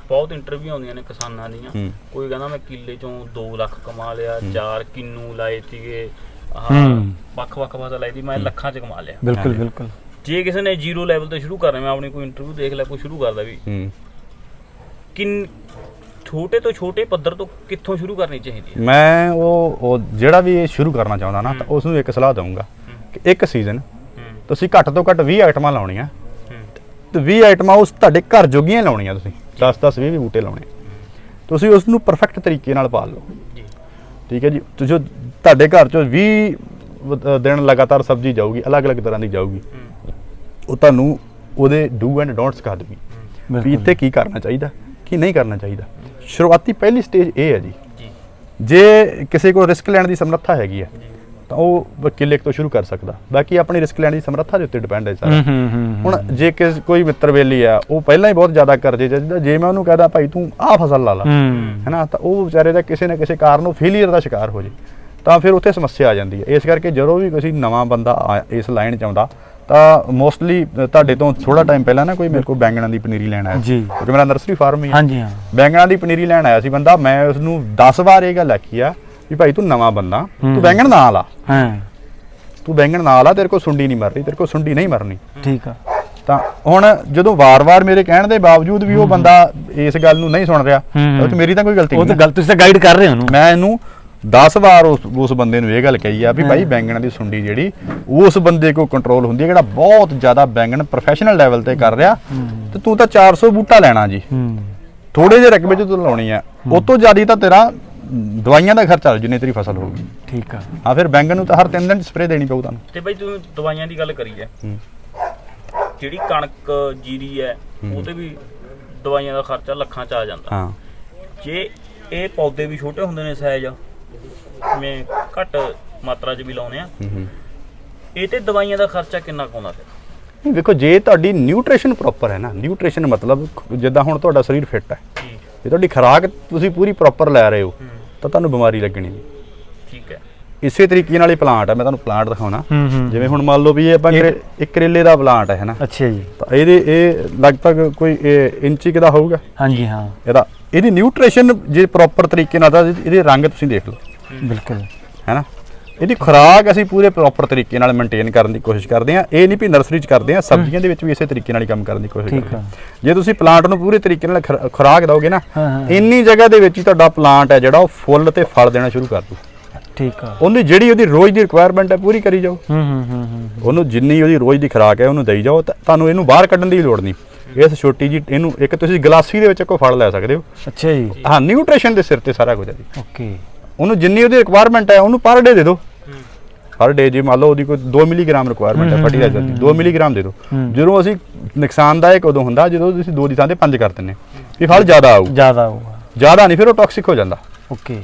ਬਹੁਤ ਇੰਟਰਵਿਊ ਆਉਂਦੀਆਂ ਨੇ ਕਿਸਾਨਾਂ ਦੀਆਂ। ਹੂੰ। ਕੋਈ ਕਹਿੰਦਾ ਮੈਂ ਕਿੱਲੇ ਚੋਂ 2 ਲੱਖ ਕਮਾ ਲਿਆ ਚਾਰ ਕਿੰਨੂ ਲਾਏ ਸੀਗੇ ਆਹ ਹੂੰ। ਵੱਖ-ਵੱਖ ਫਸਲ ਲਾਈ ਦੀ ਮੈਂ ਲੱਖਾਂ ਚ ਕਮਾ ਲਿਆ। ਬਿਲਕੁਲ। ਬਿਲਕੁਲ। ਜੇ ਕਿਸੇ ਨੇ ਜ਼ੀਰੋ ਲੈਵਲ ਤੇ ਸ਼ੁਰੂ ਕਰਨਾ ਮੈਂ ਆਪਣੀ ਕੋਈ ਇੰਟਰਵਿਊ ਦੇਖ ਲਿਆ ਕੋਈ ਸ਼ੁਰੂ ਕਰਦਾ ਵੀ। ਹੂੰ। ਕਿੰਨ ਛੋਟੇ ਤੋਂ ਛੋਟੇ ਪੱਧਰ ਤੋਂ ਕਿੱਥੋਂ ਸ਼ੁਰੂ ਕਰਨੀ ਚਾਹੀਦੀ ਹੈ? ਮੈਂ ਉਹ ਉਹ ਜਿਹੜਾ ਵੀ ਇਹ ਸ਼ੁਰੂ ਕਰਨਾ ਚਾਹੁੰਦਾ ਨਾ ਤਾਂ ਉਸ ਨੂੰ ਇੱਕ ਸਲਾਹ ਦਊਂਗਾ ਕਿ ਇੱਕ ਸੀਜ਼ਨ ਤੁਸੀਂ ਘੱਟ ਤੋਂ ਘੱਟ 20 ਆਈਟਮਾਂ ਲਾਉਣੀਆਂ। ਤੇ 20 ਆਈਟਮਾਂ ਉਸ ਤੁਹਾਡੇ ਘਰ ਜੋਗੀਆਂ ਲਾਉਣੀਆਂ ਤੁਸੀਂ। 10 10 20 ਬੂਟੇ ਲਾਉਣੇ। ਤੁਸੀਂ ਉਸ ਨੂੰ ਪਰਫੈਕਟ ਤਰੀਕੇ ਨਾਲ ਪਾਲ ਲਓ। ਜੀ। ਠੀਕ ਹੈ ਜੀ? ਤੁਸੀਂ ਤੁਹਾਡੇ ਘਰ ਚੋਂ 20 ਵ- ਦਿਨ ਲਗਾਤਾਰ ਸਬਜ਼ੀ ਜਾਊਗੀ ਅਲੱਗ-ਅਲੱਗ ਤਰ੍ਹਾਂ ਦੀ ਜਾਊਗੀ। ਉਹ ਤੁਹਾਨੂੰ ਉਹਦੇ ਡੂ ਐਂਡ ਡੋਂਟ ਸਿਖਾ ਦੇਗੀ ਵੀ। ਇੱਥੇ ਕੀ ਕਰਨਾ ਚਾਹੀਦਾ ਕੀ ਨਹੀਂ ਕਰਨਾ ਚਾਹੀਦਾ। ਸ਼ੁਰੂਆਤੀ ਪਹਿਲੀ ਸਟੇਜ ਇਹ ਹੈ ਜੀ। ਜੀ। ਕਿਸੇ ਕੋਲ ਰਿਸਕ ਲੈਣ ਦੀ ਸਮਰੱਥਾ ਹੈਗੀ ਹੈ ਤਾਂ ਉਹ ਕਿੱਲੇ ਤੋਂ ਸ਼ੁਰੂ ਕਰ ਸਕਦਾ। ਬਾਕੀ ਆਪਣੀ ਰਿਸਕ ਲੈਣ ਦੀ ਸਮਰੱਥਾ ਦੇ ਉੱਤੇ ਡਿਪੈਂਡ ਹੈ ਸਾਰਾ। ਹੁਣ ਜੇ ਕਿਸ ਕੋਈ ਮਿੱਤਰ ਵੇਲੀ ਆ ਉਹ ਪਹਿਲਾਂ ਹੀ ਬਹੁਤ ਜ਼ਿਆਦਾ ਕਰਜ਼ੇ ਜਿੱਦਾਂ ਜੇ ਮੈਂ ਉਹਨੂੰ ਕਹਦਾ ਭਾਈ ਤੂੰ ਆਹ ਫਸਲ ਲਾ ਲਾ। ਹੂੰ। ਹੈਨਾ ਤਾਂ ਉਹ ਵਿਚਾਰੇ ਦਾ ਕਿਸੇ ਨਾ ਕਿਸੇ ਕਾਰਨ ਉਹ ਫੇਲੀਅਰ ਦਾ ਸ਼ਿਕਾਰ ਹੋ ਜੇ। ਤਾਂ ਫਿਰ ਉੱਥੇ ਸਮੱਸਿਆ ਆ ਜਾਂਦੀ ਹੈ। ਇਸ ਕਰਕੇ ਜਦੋਂ ਵੀ ਕੋਈ ਨਵਾਂ ਬੰਦਾ ਆ- ਇਸ ਲਾਈਨ 'ਚ ਆਉਂਦਾ ਤਾਂ ਮੋਸਟਲੀ ਤੁਹਾਡੇ ਤੋਂ ਥੋੜਾ ਟਾਈਮ ਪਹਿਲਾਂ ਨਾ ਕੋਈ ਮੇਰੇ ਕੋਲ ਬੈਂਗਣਾਂ ਦੀ ਪਨੀਰੀ ਲੈਣ ਆਇਆ ਜੀ। ਕਿਉਂਕਿ ਮੇਰਾ ਨਰਸਰੀ ਫਾਰਮ ਹੀ ਹੈ ਹਾਂਜੀ ਹਾਂ। ਬੈਂਗਣਾਂ ਦੀ ਪਨੀਰੀ ਲੈਣ ਆਇਆ ਸੀ ਬੰਦਾ। ਮੈਂ ਉਸ ਨੂੰ 10 ਵਾਰ ਇਹ ਗੱਲ ਆਖੀ ਆ ਵੀ ਭਾਈ ਤੂੰ ਨਵਾਂ ਬੰਦਾ। ਤੂੰ ਬੈਂਗਣ ਨਾ ਲਾ ਹਾਂ। ਤੂੰ ਬੈਂਗਣ ਨਾ ਲਾ ਤੇਰੇ ਕੋਲ ਸੁੰਡੀ ਨਹੀਂ ਮਰ ਰਹੀ ਤੇਰੇ ਕੋਲ ਸੁੰਡੀ ਨਹੀਂ ਮਰਨੀ। ਠੀਕ ਆ। ਤਾਂ ਹੁਣ ਜਦੋਂ ਵਾਰ-ਵਾਰ ਮੇਰੇ ਕਹਿਣ ਦੇ ਬਾਵਜੂਦ ਵੀ ਉਹ ਬੰਦਾ ਇਸ ਗੱਲ ਨੂੰ ਨਹੀਂ ਸੁਣ ਰਿਹਾ। ਉਹ 'ਚ ਮੇਰੀ ਤਾਂ ਕੋਈ ਗਲਤੀ ਉਹ ਤਾਂ ਨਹੀਂ ਗੱਲ ਤੁਸੀਂ ਤਾਂ ਗਾਈਡ ਕਰ ਰਹੇ ਹੋ ਉਹਨੂੰ। ਮੈਂ ਇਹਨੂੰ 10 ਵਾਰ ਉਸ ਉਸ ਬੰਦੇ ਨੂੰ ਇਹ ਗੱਲ ਕਹੀ ਆ ਵੀ ਭਾਈ ਬੈਂਗਣਾਂ ਦੀ ਸੁੰਡੀ ਜਿਹੜੀ ਉਸ ਬੰਦੇ ਕੋ ਕੰਟਰੋਲ ਹੁੰਦੀ ਹੈ ਜਿਹੜਾ ਬਹੁਤ ਜ਼ਿਆਦਾ ਬੈਂਗਣ ਪ੍ਰੋਫੈਸ਼ਨਲ ਲੈਵਲ ਤੇ ਕਰ ਰਿਹਾ। ਤੇ ਤੂੰ ਤਾਂ 400 ਬੂਟਾ ਲੈਣਾ ਜੀ। ਹੂੰ। ਥੋੜੇ ਜਿਹੇ ਰਕਬੇ 'ਚ ਤੂੰ ਲਾਉਣੀ ਆ। ਉਹ ਤੋਂ ਜ਼ਿਆਦਾ ਤਾਂ ਤੇਰਾ ਦਵਾਈਆਂ ਦਾ ਖਰਚਾ ਜਿੰਨੀ ਤੇਰੀ ਫਸਲ ਹੋਊਗੀ। ਠੀਕ ਆ। ਹਾਂ ਫਿਰ ਬੈਂਗਣ ਨੂੰ ਤਾਂ ਹਰ 3 ਦਿਨ ਸਪਰੇਅ ਦੇਣੀ ਪਊ ਤੁਹਾਨੂੰ। ਤੇ ਬਾਈ ਤੂੰ ਦਵਾਈਆਂ ਦੀ ਗੱਲ ਕਰੀ ਹੈ ਹੂੰ। ਜਿਹੜੀ ਕਣਕ ਜੀਰੀ ਹੈ। ਉਹ ਤੇ ਵੀ ਦਵਾਈਆਂ ਦਾ ਖਰਚਾ ਲੱਖਾਂ ਚ ਆ ਜਾਂਦਾ। ਹਾਂ। ਜੇ ਇਹ ਪੌਦੇ ਵੀ ਛੋਟੇ ਹੁੰਦੇ ਨੇ ਸਾਈਜ਼ ਜਿਵੇਂ ਘੱਟ ਮਾਤਰਾ 'ਚ ਵੀ ਲਾਉਨੇ ਆ। ਹੂੰ ਹੂੰ। ਇਹ ਤੇ ਦਵਾਈਆਂ ਦਾ ਖਰਚਾ ਕਿੰਨਾ ਕੁ ਆਉਂਦਾ ਫਿਰ? ਨਹੀਂ, ਵੇਖੋ ਜੇ ਤੁਹਾਡੀ ਨਿਊਟ੍ਰੀਸ਼ਨ ਪ੍ਰੋਪਰ ਹੈ ਨਾ ਨਿਊਟ੍ਰੀਸ਼ਨ ਮਤਲਬ ਜਿੱਦਾਂ ਹੁਣ ਤੁਹਾਡਾ ਸਰੀਰ ਫਿੱਟ ਹੈ। ਜੀ ਤੁਹਾਡੀ ਖੁਰਾਕ ਤੁਸੀਂ ਪੂਰੀ ਪ੍ਰੋਪਰ ਲੈ ਰਹੇ ਹੋ ਤਾਂ ਤੁਹਾਨੂੰ ਬਿਮਾਰੀ ਲੱਗਣੀ ਨਹੀਂ। ਠੀਕ ਹੈ। ਇਸੇ ਤਰੀਕੇ ਨਾਲ ਹੀ ਪਲਾਂਟ ਹੈ ਮੈਂ ਤੁਹਾਨੂੰ ਪਲਾਂਟ ਦਿਖਾਉਣਾ। ਜਿਵੇਂ ਹੁਣ ਮੰਨ ਲਓ ਵੀ ਇਹ ਆਪਾਂ ਇੱਕ ਕਰੇਲੇ ਦਾ ਪਲਾਂਟ ਹੈ ਨਾ। ਅੱਛਾ ਜੀ। ਤਾਂ ਇਹਦੇ ਇਹ ਲਗਭਗ ਕੋਈ ਇਹ ਇੰਚੀ ਕੁ ਦਾ ਹੋਊਗਾ। ਹਾਂਜੀ ਹਾਂ। ਇਹਦਾ ਇਹਦੀ ਨਿਊਟ੍ਰੀਸ਼ਨ ਜੇ ਪ੍ਰੋਪਰ ਤਰੀਕੇ ਨਾਲ ਤਾਂ ਇਹਦੇ ਰੰਗ ਤੁਸੀਂ ਦੇਖ ਲਓ। ਬਿਲਕੁਲ। ਹੈਨਾ ਇਹਦੀ ਖੁਰਾਕ ਅਸੀਂ ਪੂਰੇ ਪ੍ਰੋਪਰ ਤਰੀਕੇ ਨਾਲ ਮੇਨਟੇਨ ਕਰਨ ਦੀ ਕੋਸ਼ਿਸ਼ ਕਰਦੇ ਹਾਂ। ਇਹ ਨਹੀਂ ਵੀ ਨਰਸਰੀ 'ਚ ਕਰਦੇ ਹਾਂ ਸਬਜ਼ੀਆਂ ਦੇ ਵਿੱਚ ਵੀ ਇਸੇ ਤਰੀਕੇ ਨਾਲ ਹੀ ਕੰਮ ਕਰਨ ਦੀ ਕੋਸ਼ਿਸ਼ ਕਰਦੇ ਹਾਂ। ਜੇ ਤੁਸੀਂ ਪਲਾਂਟ ਨੂੰ ਪੂਰੇ ਤਰੀਕੇ ਨਾਲ ਖੁਰਾ- ਖੁਰਾਕ ਦਿਓਗੇ ਨਾ ਹਾਂ, ਹਾਂ। ਇੰਨੀ ਜਗ੍ਹਾ ਦੇ ਵਿੱਚ ਹੀ ਤੁਹਾਡਾ ਪਲਾਂਟ ਹੈ ਜਿਹੜਾ ਉਹ ਫੁੱਲ ਤੇ ਫਲ ਦੇਣਾ ਸ਼ੁਰੂ ਕਰ ਦੂ। ਠੀਕ ਆ। ਉਹਦੀ ਜਿਹੜੀ ਉਹਦੀ ਰੋਜ਼ ਦੀ ਰਿਕੁਆਇਰਮੈਂਟ ਹੈ ਪੂਰੀ ਕਰੀ ਜਾਓ। ਹੂੰ ਹੂੰ ਹੂੰ ਹੂੰ ਉਹਨੂੰ ਜਿੰਨੀ ਉਹਦੀ ਰੋਜ਼ ਦੀ ਖੁਰਾਕ ਹੈ ਉਹਨੂੰ ਦੇਈ ਜਾਓ। ਤੁਹਾਨੂੰ ਇਹਨੂੰ ਬਾਹਰ ਕੱਢਣ ਦੀ ਲੋੜ ਨਹੀਂ। ਇਸ ਛੋਟੀ ਜੀ ਇਹਨੂੰ ਇੱਕ ਤੁਸੀਂ ਗਲਾਸੀ ਦੇ ਵਿੱਚ ਕੋ ਫਲ ਲੈ ਸਕਦੇ ਹੋ। ਅੱਛਾ ਜੀ। ਹਾਂ ਨਿਊਟ੍ਰੀਸ਼ਨ ਦੇ ਸਿਰ ਤੇ ਸਾਰਾ ਕੁਝ ਹੈ ਜੀ। ਓਕੇ। ਉਹਨੂੰ ਜਿੰਨੀ ਉਹਦੀ ਰਿਕੁਆਇਰਮੈਂਟ ਹੈ ਉਹਨੂੰ ਪਰ ਡੇ ਦੇ ਦਿਓ। ਹਰ ਡੇ ਜੇ ਮੰਨ ਲਓ ਉਹਦੀ ਕੋਈ 2 ਮਿਲੀਗ੍ਰਾਮ ਰਿਕੁਆਇਰਮੈਂਟ ਹੈ ਫਰਟੀਲਾਈਜ਼ਰ ਦੀ 2 ਮਿਲੀਗ੍ਰਾਮ ਦੇ ਦਿਓ। ਜਦੋਂ ਅਸੀਂ ਨੁਕਸਾਨਦਾਇਕ ਉਦੋਂ ਹੁੰਦਾ ਜਦੋਂ ਤੁਸੀਂ 2 ਦੀ ਥਾਂ ਤੇ 5 ਕਰ ਦਿੰਦੇ ਵੀ ਫਲ ਜ਼ਿਆਦਾ ਆਊ ਜ਼ਿਆਦਾ ਹੋਊਗਾ ਜ਼ਿਆਦਾ ਨਹੀਂ ਫਿਰ ਉਹ ਟੌਕਸਿਕ ਹੋ ਜਾਂਦਾ। ਓਕੇ।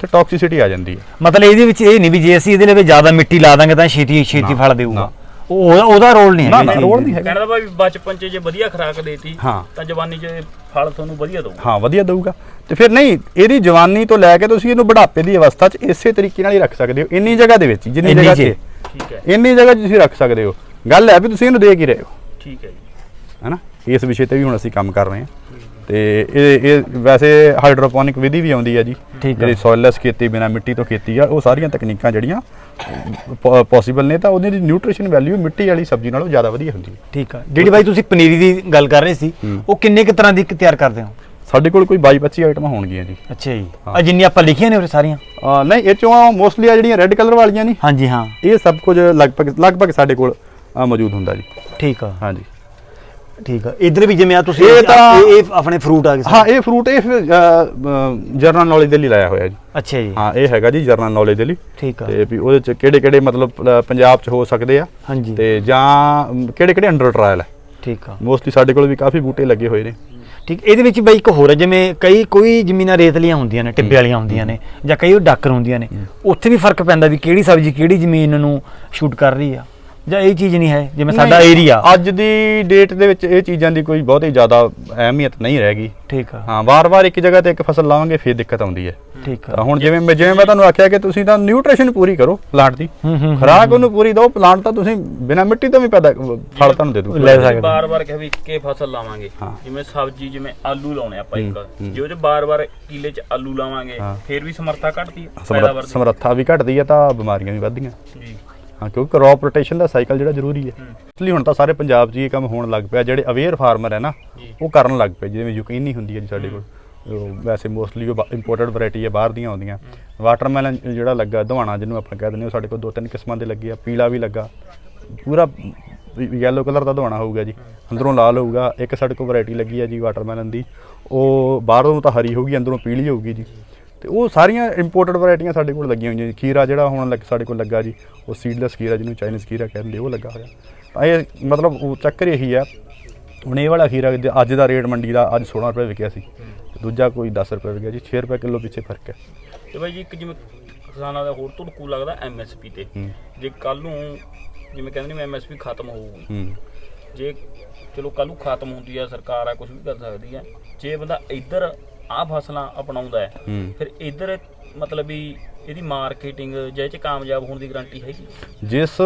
ਤੇ ਟੌਕਸਿਸਿਟੀ ਆ ਜਾਂਦੀ ਹੈ। ਮਤਲਬ ਇਹਦੇ ਵਿੱਚ ਇਹ ਨਹੀਂ ਵੀ ਜੇ ਅਸੀਂ ਇਹਦੇ ਲਈ ਜ਼ਿਆਦਾ ਮਿੱਟੀ ਲਾ ਦਾਂਗੇ ਤਾਂ ਛੇਤੀ ਛੇਤੀ ਫਲ ਦੇਊਗਾ। ਉਹ ਉਹਦਾ- ਰੋਲ ਨਹੀਂ ਨਾ ਹੈ ਨਾ ਰੋਲ ਨਹੀਂ ਹੈਗਾ। ਕਹਿਣ ਦਾ ਭਾਈ ਬਚਪਨ 'ਚ ਜੇ ਵਧੀਆ ਖੁਰਾਕ ਦੇਤੀ ਹਾਂ। ਤਾਂ ਜਵਾਨੀ 'ਚ ਫਲ ਤੁਹਾਨੂੰ ਵਧੀਆ ਦਊਗਾ। ਹਾਂ ਵਧੀਆ ਦਊਗਾ। ਤੇ ਫਿਰ ਨਹੀਂ ਇਹਦੀ ਜਵਾਨੀ ਤੋਂ ਲੈ ਕੇ ਤੁਸੀਂ ਇਹਨੂੰ ਬੁਢਾਪੇ ਦੀ ਅਵਸਥਾ 'ਚ ਇਸੇ ਤਰੀਕੇ ਨਾਲ ਹੀ ਰੱਖ ਸਕਦੇ ਹੋ। ਇੰਨੀ ਜਗ੍ਹਾ ਦੇ ਵਿੱਚ ਹੀ, ਜਿੰਨੀ ਇੰਨੀ ਜਗ੍ਹਾ ਚ। ਤੇ। ਠੀਕ ਹੈ। ਇੰਨੀ ਜਗ੍ਹਾ 'ਚ ਤੁਸੀਂ ਰੱਖ ਸਕਦੇ ਹੋ। ਗੱਲ ਹੈ ਵੀ ਤੁਸੀਂ ਇਹਨੂੰ ਦੇ ਕੀ ਰਹੇ ਹੋ। ਠੀਕ ਹੈ ਜੀ। ਹੈਨਾ? ਇਸ ਵਿਸ਼ੇ ਤੇ ਵੀ ਹੁਣ ਅਸੀਂ ਕੰਮ ਕਰ ਰਹੇ ਹਾਂ। ਤੇ ਇਹ ਇਹ ਵੈਸੇ ਹਾਈਡਰੋਪੋਨਿਕ ਵਿਧੀ ਵੀ ਆਉਂਦੀ ਹੈ ਜੀ। ਠੀਕ। ਜਿਹੜੀ ਸੋਇਲਲੈਸ ਖੇਤੀ ਬਿਨਾ ਮਿੱਟੀ ਤੋਂ ਖੇਤੀ ਆ ਉਹ ਸਾਰੀਆਂ ਤਕਨੀਕਾਂ ਜਿਹੜੀਆਂ ਪੋਸੀਬਲ ਨੇ ਤਾਂ ਉਹਦੀ ਨਿਊਟ੍ਰੀਸ਼ਨ ਵੈਲਿਊ ਮਿੱਟੀ ਵਾਲੀ ਸਬਜ਼ੀ ਨਾਲੋਂ ਜ਼ਿਆਦਾ ਵਧੀਆ ਹੁੰਦੀ ਹੈ। ਠੀਕ ਆ। ਜਿਹੜੀ ਬਾਈ ਤੁਸੀਂ ਪਨੀਰੀ ਦੀ ਗੱਲ ਕਰ ਰਹੇ ਸੀ। ਉਹ ਕਿੰਨੇ ਕੁ ਤਰ੍ਹਾਂ ਦੀ ਤਿਆਰ ਕਰਦੇ ਹੋ? ਸਾਡੇ ਕੋਲ ਕੋਈ 22 25 ਆਈਟਮਾਂ ਹੋਣਗੀਆਂ ਜੀ। ਅੱਛਾ ਜੀ। ਆ ਜਿੰਨੀ ਆਪਾਂ ਲਿਖੀਆਂ ਨੇ ਉਹ ਸਾਰੀਆਂ? ਨਹੀਂ ਇਹ ਚੋਂ ਮੋਸਟਲੀ ਆ ਜਿਹੜੀਆਂ ਰੈੱਡ ਕਲਰ ਵਾਲੀਆਂ ਨਹੀਂ ਹਾਂਜੀ ਹਾਂ। ਇਹ ਸਭ ਕੁਝ ਲਗਭਗ ਲਗਭਗ ਸਾਡੇ ਕੋਲ ਮੌਜੂਦ ਹੁੰਦਾ ਜੀ। ਠੀਕ ਆ। ਹਾਂਜੀ। ਠੀਕ ਆ। ਇਧਰ ਵੀ ਜਿਵੇਂ ਆ ਤੁਸੀਂ ਇਹ ਤਾਂ- ਇਹ ਇਹ ਆਪਣੇ ਫਰੂਟ ਆ ਗਏ ਹਾਂ ਇਹ ਫਰੂਟ ਇਹ ਜਰਨਲ ਨੌਲੇਜ ਦੇ ਲਈ ਲਾਇਆ ਹੋਇਆ ਜੀ। ਅੱਛਾ ਜੀ। ਹਾਂ ਇਹ ਹੈਗਾ ਜੀ ਜਰਨਲ ਨੌਲੇਜ ਦੇ ਲਈ। ਠੀਕ ਆ। ਤੇ ਵੀ ਉਹਦੇ ਚ ਕਿਹੜੇ ਕਿਹੜੇ ਮਤਲਬ ਪੰਜਾਬ ਚ ਹੋ ਸਕਦੇ ਆ। ਹਾਂਜੀ। ਤੇ ਜਾਂ ਕਿਹੜੇ ਕਿਹੜੇ ਅੰਡਰ ਟਰਾਇਲ ਹੈ ਠੀਕ ਆ। ਮੋਸਟਲੀ ਸਾਡੇ ਕੋਲ ਵੀ ਕਾਫੀ ਬੂਟੇ ਲੱਗੇ ਹੋਏ ਨੇ। ਠੀਕ ਇਹਦੇ ਵਿੱਚ ਬਾਈ ਇੱਕ ਹੋਰ ਹੈ ਜਿਵੇਂ ਕਈ ਕੋਈ ਜ਼ਮੀਨਾਂ ਰੇਤਲੀਆਂ ਹੁੰਦੀਆਂ ਨੇ ਟਿੱਬੇ ਵਾਲੀਆਂ ਹੁੰਦੀਆਂ ਨੇ ਜਾਂ ਕਈ ਉਹ ਡਾਕਰ ਹੁੰਦੀਆਂ ਨੇ ਉੱਥੇ ਵੀ ਫ਼ਰਕ ਪੈਂਦਾ ਵੀ ਕਿਹੜੀ ਸਬਜ਼ੀ ਕਿਹੜੀ ਜ਼ਮੀਨ ਨੂੰ ਸ਼ੂਟ ਕਰ ਰਹੀ ਆ। ਜਾਂ ਇਹ ਚੀਜ਼ ਨਹੀਂ ਹੈ ਜਿਵੇਂ ਸਾਡਾ ਨਹੀਂ, ਏਰੀਆ ਅੱਜ ਦੀ ਡੇਟ ਦੇ ਵਿੱਚ ਇਹ ਚੀਜ਼ਾਂ ਦੀ ਕੋਈ ਬਹੁਤੀ ਜ਼ਿਆਦਾ ਅਹਿਮੀਅਤ ਨਹੀਂ ਰਹਿ ਗਈ। ਠੀਕ ਆ। ਹਾਂ ਵਾਰ-ਵਾਰ ਇੱਕ ਜਗ੍ਹਾ ਤੇ ਇੱਕ ਫਸਲ ਲਾਵਾਂਗੇ ਫਿਰ ਦਿੱਕਤ ਆਉਂਦੀ ਹੈ। ਠੀਕ ਤਾਂ ਆ ਹੁਣ ਜਿਵੇਂ ਮੈਂ ਜਿਵੇਂ ਮੈਂ ਤੁਹਾਨੂੰ ਆਖਿਆ ਕਿ ਤੁਸੀਂ ਤਾਂ ਨਿਊਟ੍ਰੀਸ਼ਨ ਪੂਰੀ ਕਰੋ ਪਲਾਂਟ ਦੀ। ਹੂੰ, ਹੂੰ, ਖੁਰਾਕ ਉਹਨੂੰ ਪੂਰੀ ਦਿਓ ਪਲਾਂਟ ਤਾਂ ਤੁਸੀਂ ਬਿਨਾਂ ਮਿੱਟੀ ਤੋਂ ਵੀ ਪੈਦਾ ਫਲ ਤੁਹਾਨੂੰ ਦੇ ਦੂ ਲੈ ਸਕਦੇ। ਬਾਰ-ਬਾਰ ਕਹੇ ਵੀ ਇੱਕੇ ਫਸਲ ਲਾਵਾਂਗੇ। ਹਾਂ। ਜਿਵੇਂ ਸਬਜ਼ੀ ਜਿਵੇਂ ਆਲੂ ਲਾਉਣੇ ਆਪਾਂ ਇੱਕ। ਹੂੰ। ਜੇ ਉਹਦੇ ਬਾਰ-ਬਾਰ ਕਿੱਲੇ 'ਚ ਆਲੂ ਲਾਵਾਂਗੇ ਹਾਂ। ਫਿਰ ਵੀ ਸਮਰੱਥਾ ਘਟਦੀ ਹੈ ਪੈਦਾਵਾਰ ਸਮਰੱਥ ਦੀ। ਸਮਰੱਥਾ ਵੀ ਘਟਦੀ ਹੈ ਤਾਂ ਬਿਮਾਰੀਆਂ ਵੀ ਵੱਧਦੀਆਂ। ਜੀ ਹਾਂ ਕਿਉਂਕਿ ਕ੍ਰੌਪ ਰੋਟੇਸ਼ਨ ਦਾ ਸਾਈਕਲ ਜਿਹੜਾ ਜ਼ਰੂਰੀ ਹੈ। ਇਸ ਲਈ ਹੁਣ ਤਾਂ ਸਾਰੇ ਪੰਜਾਬ 'ਚ ਇਹ ਕੰਮ ਹੋਣ ਲੱਗ ਪਿਆ। ਜਿਹੜੇ ਅਵੇਅਰ ਫਾਰਮਰ ਹੈ ਨਾ। ਉਹ ਕਰਨ ਲੱਗ ਪਏ ਜਿਵੇਂ ਯੂਕੀਨੀ ਹੁੰਦੀ ਹੈ ਜੀ ਸਾਡੇ ਕੋਲ। ਵੈਸੇ ਮੋਸਟਲੀ ਉਹ ਇੰਪੋਰਟਡ ਵੈਰਾਈਟੀ ਹੈ ਬਾਹਰ ਦੀਆਂ ਆਉਂਦੀਆਂ। ਵਾਟਰਮੈਲਨ ਜਿਹੜਾ ਲੱਗਾ ਦਵਾਣਾ ਜਿਹਨੂੰ ਆਪਾਂ ਕਹਿ ਦਿੰਦੇ ਹਾਂ ਉਹ ਸਾਡੇ ਕੋਲ ਦੋ ਤਿੰਨ ਕਿਸਮਾਂ ਦੇ ਲੱਗੇ ਆ। ਪੀਲਾ ਵੀ ਲੱਗਾ। ਪੂਰਾ ਯੈਲੋ ਕਲਰ ਦਾ ਦਵਾਣਾ ਹੋਊਗਾ ਜੀ। ਅੰਦਰੋਂ ਲਾਲ ਹੋਊਗਾ। ਇੱਕ ਸਾਡੇ ਕੋਲ ਵੈਰਾਈਟੀ ਲੱਗੀ ਹੈ ਜੀ ਵਾਟਰਮੈਲਨ ਦੀ। ਉਹ ਬਾਹਰੋਂ ਤਾਂ ਹਰੀ ਹੋਊਗੀ ਅੰਦਰੋਂ ਪੀਲੀ ਹੋਊਗੀ ਜੀ। ਤੇ ਉਹ ਸਾਰੀਆਂ ਇੰਪੋਰਟਡ ਵੈਰਾਈਟੀਆਂ ਸਾਡੇ ਕੋਲ ਲੱਗੀਆਂ ਹੋਈਆਂ ਜੀ। ਖੀਰਾ ਜਿਹੜਾ ਹੁਣ ਲੱਗ ਸਾਡੇ ਕੋਲ ਲੱਗਾ ਜੀ ਉਹ ਸੀਡਲੈਸ ਖੀਰਾ ਜਿਹਨੂੰ ਚਾਈਨੀਜ਼ ਖੀਰਾ ਕਹਿੰਦੇ ਉਹ ਲੱਗਾ ਹੋਇਆ। ਤਾਂ ਇਹ ਮਤਲਬ ਉਹ ਚੱਕਰ ਇਹੀ ਆ ਹੁਣ ਇਹ ਵਾਲਾ ਖੀਰਾ ਅੱਜ ਦਾ ਰੇਟ ਮੰਡੀ ਦਾ ਅੱਜ 16 ਰੁਪਏ ਵਿਕਿਆ ਸੀ। ਦੂਜਾ ਕੋਈ 10 ਰੁਪਏ ਵਿਕਿਆ ਜੀ 6 ਰੁਪਏ ਕਿਲੋ ਪਿੱਛੇ ਫ਼ਰਕ ਹੈ। ਤੇ ਬਾਈ ਜੀ ਇੱਕ ਜਿਵੇਂ ਕਿਸਾਨਾਂ ਦਾ ਹੋਰ ਧੁੜਕੂ ਲੱਗਦਾ ਐਮਐਸਪੀ ਤੇ। ਜੇ ਕੱਲ ਨੂੰ ਜਿਵੇਂ ਕਹਿੰਦੇ ਨੇ ਐਮਐਸਪੀ ਖਤਮ ਹੋਊਗੀ। ਜੇ ਚਲੋ ਕੱਲ ਨੂੰ ਖਤਮ ਹੁੰਦੀ ਆ ਸਰਕਾਰ ਆ ਕੁਝ ਵੀ ਕਰ ਸਕਦੀ ਹੈ ਜੇ ਬੰਦਾ ਇੱਧਰ ਆ ਫਸਲਾਂ ਅਪਣਾਉਂਦਾ ਹੈ। ਫਿਰ ਇੱਧਰ ਮਤਲਬ ਵੀ ਇਹਦੀ ਮਾਰਕੀਟਿੰਗ ਜਾਂ ਇਹ ਚ ਕਾਮਯਾਬ ਹੋਣ ਦੀ ਗਾਰੰਟੀ ਹੈਗੀ? ਜਿਸ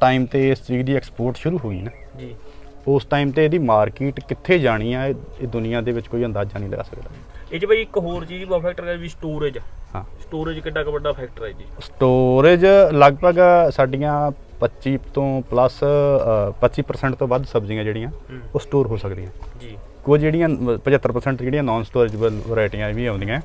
ਟਾਈਮ ਤੇ ਇਸ ਚੀਜ਼ ਦੀ ਐਕਸਪੋਰਟ ਸ਼ੁਰੂ ਹੋਈ ਨਾ ਜੀ। ਉਸ ਟਾਈਮ ਤੇ ਇਹਦੀ ਮਾਰਕੀਟ ਕਿੱਥੇ ਜਾਣੀ ਆ ਇਹ ਦੁਨੀਆ ਦੇ ਵਿੱਚ ਕੋਈ ਅੰਦਾਜ਼ਾ ਨਹੀਂ ਲਗਾ ਸਕਦਾ। ਇਹ ਚ ਬਈ ਇੱਕ ਹੋਰ ਚੀਜ਼ ਬਹੁਤ ਫੈਕਟਰ ਹੈ ਵੀ ਸਟੋਰੇਜ ਹਾਂ। ਸਟੋਰੇਜ ਕਿੱਡਾ ਕੁ ਵੱਡਾ ਫੈਕਟਰ ਹੈ ਜੀ? ਸਟੋਰੇਜ ਲਗਭਗ ਸਾਡੀਆਂ 25 ਤੋਂ ਪਲੱਸ 25% ਤੋਂ ਵੱਧ ਸਬਜ਼ੀਆਂ ਜਿਹੜੀਆਂ। ਉਹ ਸਟੋਰ ਹੋ ਸਕਦੀਆਂ। ਜੀ। ਕੁਝ ਜਿਹੜੀਆਂ ਅ, 75% ਜਿਹੜੀਆਂ ਨਾਨ ਸਟੋਰੇਜੇਬਲ ਵੈਰਾਈਟੀਆਂ ਵੀ ਆਉਂਦੀਆਂ।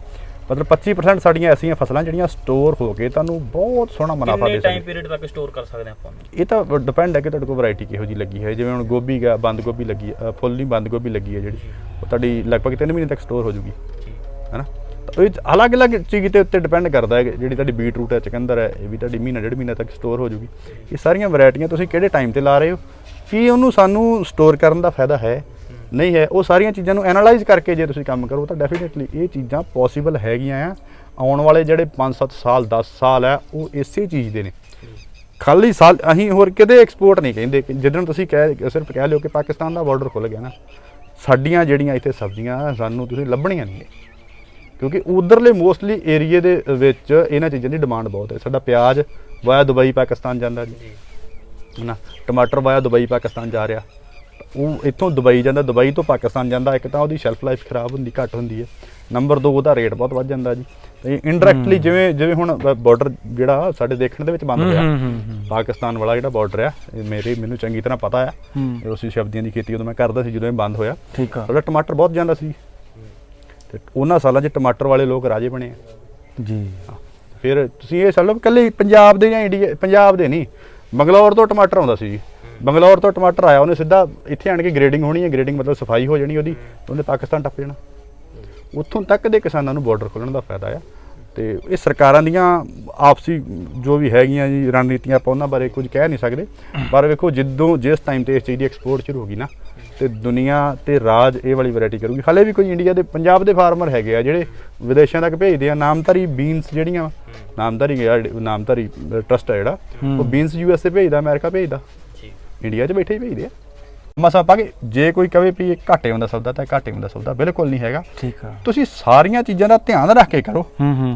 ਮਤਲਬ 25% ਸਾਡੀਆਂ ਐਸੀਆਂ ਫਸਲਾਂ ਜਿਹੜੀਆਂ ਸਟੋਰ ਹੋ ਕੇ ਤੁਹਾਨੂੰ ਬਹੁਤ ਸੋਹਣਾ ਮੁਨਾਫਾ ਕਿੰਨੇ ਦੇ ਟਾਈਮ ਸਕਦੀਆਂ ਪੀਰੀਅਡ ਤੱਕ ਸਟੋਰ ਕਰ ਸਕਦੇ ਆਪਾਂ ਨੂੰ ਇਹ ਤਾਂ ਡਿਪੈਂਡ ਹੈ ਕਿ ਤੁਹਾਡੇ ਕੋਲ ਵੈਰਾਈਟੀ ਕਿਹੋ ਜੀ ਲੱਗੀ ਹੈ। ਜਿਵੇਂ ਹੁਣ ਗੋਭੀ ਗਾ ਬੰਦ ਗੋਭੀ ਲੱਗੀ ਹੈ ਫੁੱਲੀ ਬੰਦ ਗੋਭੀ ਲੱਗੀ ਹੈ ਜਿਹੜੀ। ਉਹ ਤੁਹਾਡੀ ਲਗਭਗ 3 ਮਹੀਨੇ ਤੱਕ ਸਟੋਰ ਹੋ ਜੂਗੀ। ਜੀ ਹੈਨਾ? ਤਾਂ ਇਹ ਅਲੱਗ-ਅਲੱਗ ਚੀਜ਼ ਦੇ ਉੱਤੇ ਡਿਪੈਂਡ ਕਰਦਾ ਹੈ ਕਿ ਜਿਹੜੀ ਤੁਹਾਡੀ ਬੀਟਰੂਟ ਹੈ ਚਕੰਦਰ ਹੈ ਇਹ ਵੀ ਤੁਹਾਡੀ ਮਹੀਨਾ ਡੇਢ ਮਹੀਨਾ ਤੱਕ ਸਟੋਰ ਹੋ ਜੂਗੀ। ਇਹ ਸਾਰੀਆਂ ਵੈਰਾਈਟੀਆਂ ਤੁਸੀਂ ਕਿਹੜੇ ਟਾਈਮ ਤੇ ਲਾ ਰਹੇ ਹੋ? ਕੀ ਉਹਨੂੰ ਸਾਨੂੰ ਸਟੋਰ ਕਰਨ ਦਾ ਫਾਇਦਾ ਹੈ? ਨਹੀਂ ਹੈ। ਉਹ ਸਾਰੀਆਂ ਚੀਜ਼ਾਂ ਨੂੰ ਐਨਾਲਾਈਜ਼ ਕਰਕੇ ਜੇ ਤੁਸੀਂ ਕੰਮ ਕਰੋ, ਤਾਂ ਡੈਫੀਨਿਟਲੀ ਇਹ ਚੀਜ਼ਾਂ ਪੋਸੀਬਲ ਹੈਗੀਆਂ ਆ। ਆਉਣ ਵਾਲੇ ਜਿਹੜੇ 5-7 ਸਾਲ 10 ਸਾਲ ਹੈ ਉਹ ਇਸੇ ਚੀਜ਼ ਦੇ ਨੇ। ਖਾਲੀ ਸਾਲ, ਅਸੀਂ ਹੋਰ ਕਿਤੇ ਐਕਸਪੋਰਟ ਨਹੀਂ ਕਹਿੰਦੇ। ਕਿ ਜਿੱਦਣ ਤੁਸੀਂ ਕਹਿ, ਸਿਰਫ ਕਹਿ ਲਿਓ ਕਿ ਪਾਕਿਸਤਾਨ ਦਾ ਬਾਰਡਰ ਖੁੱਲ ਗਿਆ ਨਾ, ਸਾਡੀਆਂ ਜਿਹੜੀਆਂ ਇੱਥੇ ਸਬਜ਼ੀਆਂ ਸਾਨੂੰ ਤੁਸੀਂ ਲੱਭਣੀਆਂ ਨਹੀਂ ਕਿਉਂਕਿ ਉਧਰਲੇ ਮੋਸਟਲੀ ਏਰੀਏ ਦੇ ਵਿੱਚ ਇਹਨਾਂ ਚੀਜ਼ਾਂ ਦੀ ਡਿਮਾਂਡ ਬਹੁਤ ਹੈ। ਸਾਡਾ ਪਿਆਜ਼ ਵਾਇਆ ਦੁਬਈ, ਪਾਕਿਸਤਾਨ ਜਾਂਦਾ ਜੀ। ਨਾ ਟਮਾਟਰ ਵਾਇਆ ਦੁਬਈ, ਪਾਕਿਸਤਾਨ ਜਾ ਰਿਹਾ। ਉਹ ਇੱਥੋਂ ਦੁਬਈ ਜਾਂਦਾ ਦੁਬਈ ਤੋਂ ਪਾਕਿਸਤਾਨ ਜਾਂਦਾ ਇੱਕ ਤਾਂ ਉਹਦੀ ਸ਼ੈਲਫ ਲਾਈਫ ਖਰਾਬ ਹੁੰਦੀ ਘੱਟ ਹੁੰਦੀ ਹੈ। ਨੰਬਰ 2 ਉਹਦਾ ਰੇਟ ਬਹੁਤ ਵੱਧ ਜਾਂਦਾ ਜੀ। ਤੇ ਇਨਡਾਇਰੈਕਟਲੀ ਜਿਵੇਂ ਜਿਵੇਂ ਹੁਣ ਬਾਰਡਰ ਜਿਹੜਾ ਸਾਡੇ ਦੇਖਣ ਦੇ ਵਿੱਚ ਬੰਦ ਹੂੰ। ਪਾਕਿਸਤਾਨ ਵਾਲਾ ਜਿਹੜਾ ਬਾਰਡਰ ਆ ਇਹ ਮੇਰੇ ਮੈਨੂੰ ਚੰਗੀ ਤਰ੍ਹਾਂ ਪਤਾ ਆ। ਉਸੇ ਸ਼ਬਦੀਆਂ ਦੀ ਖੇਤੀ ਉਦੋਂ ਮੈਂ ਕਰਦਾ ਸੀ ਜਦੋਂ ਇਹ ਬੰਦ ਹੋਇਆ। ਠੀਕ ਆ। ਸਾਡਾ ਟਮਾਟਰ ਬਹੁਤ ਜਾਂਦਾ ਸੀ। ਤੇ ਉਹਨਾਂ ਸਾਲਾਂ 'ਚ ਟਮਾਟਰ ਵਾਲੇ ਲੋਕ ਰਾਜੇ ਬਣੇ ਆ। ਜੀ। ਫਿਰ ਤੁਸੀਂ ਇਹ ਸਮਝ ਲਓ ਕੱਲੇ ਪੰਜਾਬ ਦੇ ਜਾਂ ਇੰਡੀਆ ਪੰਜਾਬ ਦੇ ਨਹੀਂ ਬੰਗਲੌਰ ਤੋਂ ਟਮਾਟਰ ਆਉਂਦਾ ਸੀ ਜੀ। ਬੰਗਲੌਰ ਤੋਂ ਟਮਾਟਰ ਆਇਆ ਉਹਨੇ ਸਿੱਧਾ ਇੱਥੇ ਆਣ ਕੇ ਗ੍ਰੇਡਿੰਗ ਹੋਣੀ ਹੈ ਗ੍ਰੇਡਿੰਗ ਮਤਲਬ ਸਫ਼ਾਈ ਹੋ ਜਾਣੀ ਉਹਦੀ ਉਹਨੇ ਪਾਕਿਸਤਾਨ ਟੱਪ ਜਾਣਾ। ਉੱਥੋਂ ਤੱਕ ਦੇ ਕਿਸਾਨਾਂ ਨੂੰ ਬਾਰਡਰ ਖੋਲਣ ਦਾ ਫਾਇਦਾ ਆ। ਤੇ ਇਹ ਸਰਕਾਰਾਂ ਦੀਆਂ ਆਪਸੀ ਜੋ ਵੀ ਹੈਗੀਆਂ ਜੀ ਰਣਨੀਤੀਆਂ ਆਪਾਂ ਉਹਨਾਂ ਬਾਰੇ ਕੁਝ ਕਹਿ ਨਹੀਂ ਸਕਦੇ। ਪਰ ਵੇਖੋ ਜਿੱਦੋਂ ਜਿਸ ਟਾਈਮ ਤੇ ਇਸ ਚੀਜ਼ ਦੀ ਐਕਸਪੋਰਟ ਸ਼ੁਰੂ ਹੋ ਗਈ ਨਾ ਤੇ ਦੁਨੀਆ ਤੇ ਰਾਜ ਇਹ ਵਾਲੀ ਵੈਰਾਈਟੀ ਕਰੂਗੀ। ਹਲੇ ਵੀ ਕੋਈ ਇੰਡੀਆ ਦੇ ਪੰਜਾਬ ਦੇ ਫਾਰਮਰ ਹੈਗੇ ਆ ਜਿਹੜੇ ਵਿਦੇਸ਼ਾਂ ਤੱਕ ਭੇਜਦੇ ਆ ਨਾਮਧਾਰੀ ਬੀਨਸ ਜਿਹੜੀਆਂ ਨਾਮਧਾਰੀ ਨਾਮਧਾਰੀ ਟਰਸਟ ਆ ਜਿਹੜਾ ਉਹ ਬੀਨਸ ਯੂਐਸਏ ਭੇਜਦਾ ਅਮਰੀਕਾ ਭੇਜਦਾ। ਇੰਡੀਆ 'ਚ ਬੈਠੇ ਹੀ ਭੇਜਦੇ ਆ। ਮਸਾ ਪਾ ਕੇ ਜੇ ਕੋਈ ਕਵੇ ਵੀ ਇਹ ਘਾਟੇ ਹੁੰਦਾ ਸੌਦਾ ਤਾਂ ਘਾਟੇ ਹੁੰਦਾ ਸੌਦਾ ਬਿਲਕੁਲ ਨਹੀਂ ਹੈਗਾ। ਠੀਕ ਆ। ਤੁਸੀਂ ਸਾਰੀਆਂ ਚੀਜ਼ਾਂ ਦਾ ਧਿਆਨ ਰੱਖ ਕੇ ਕਰੋ।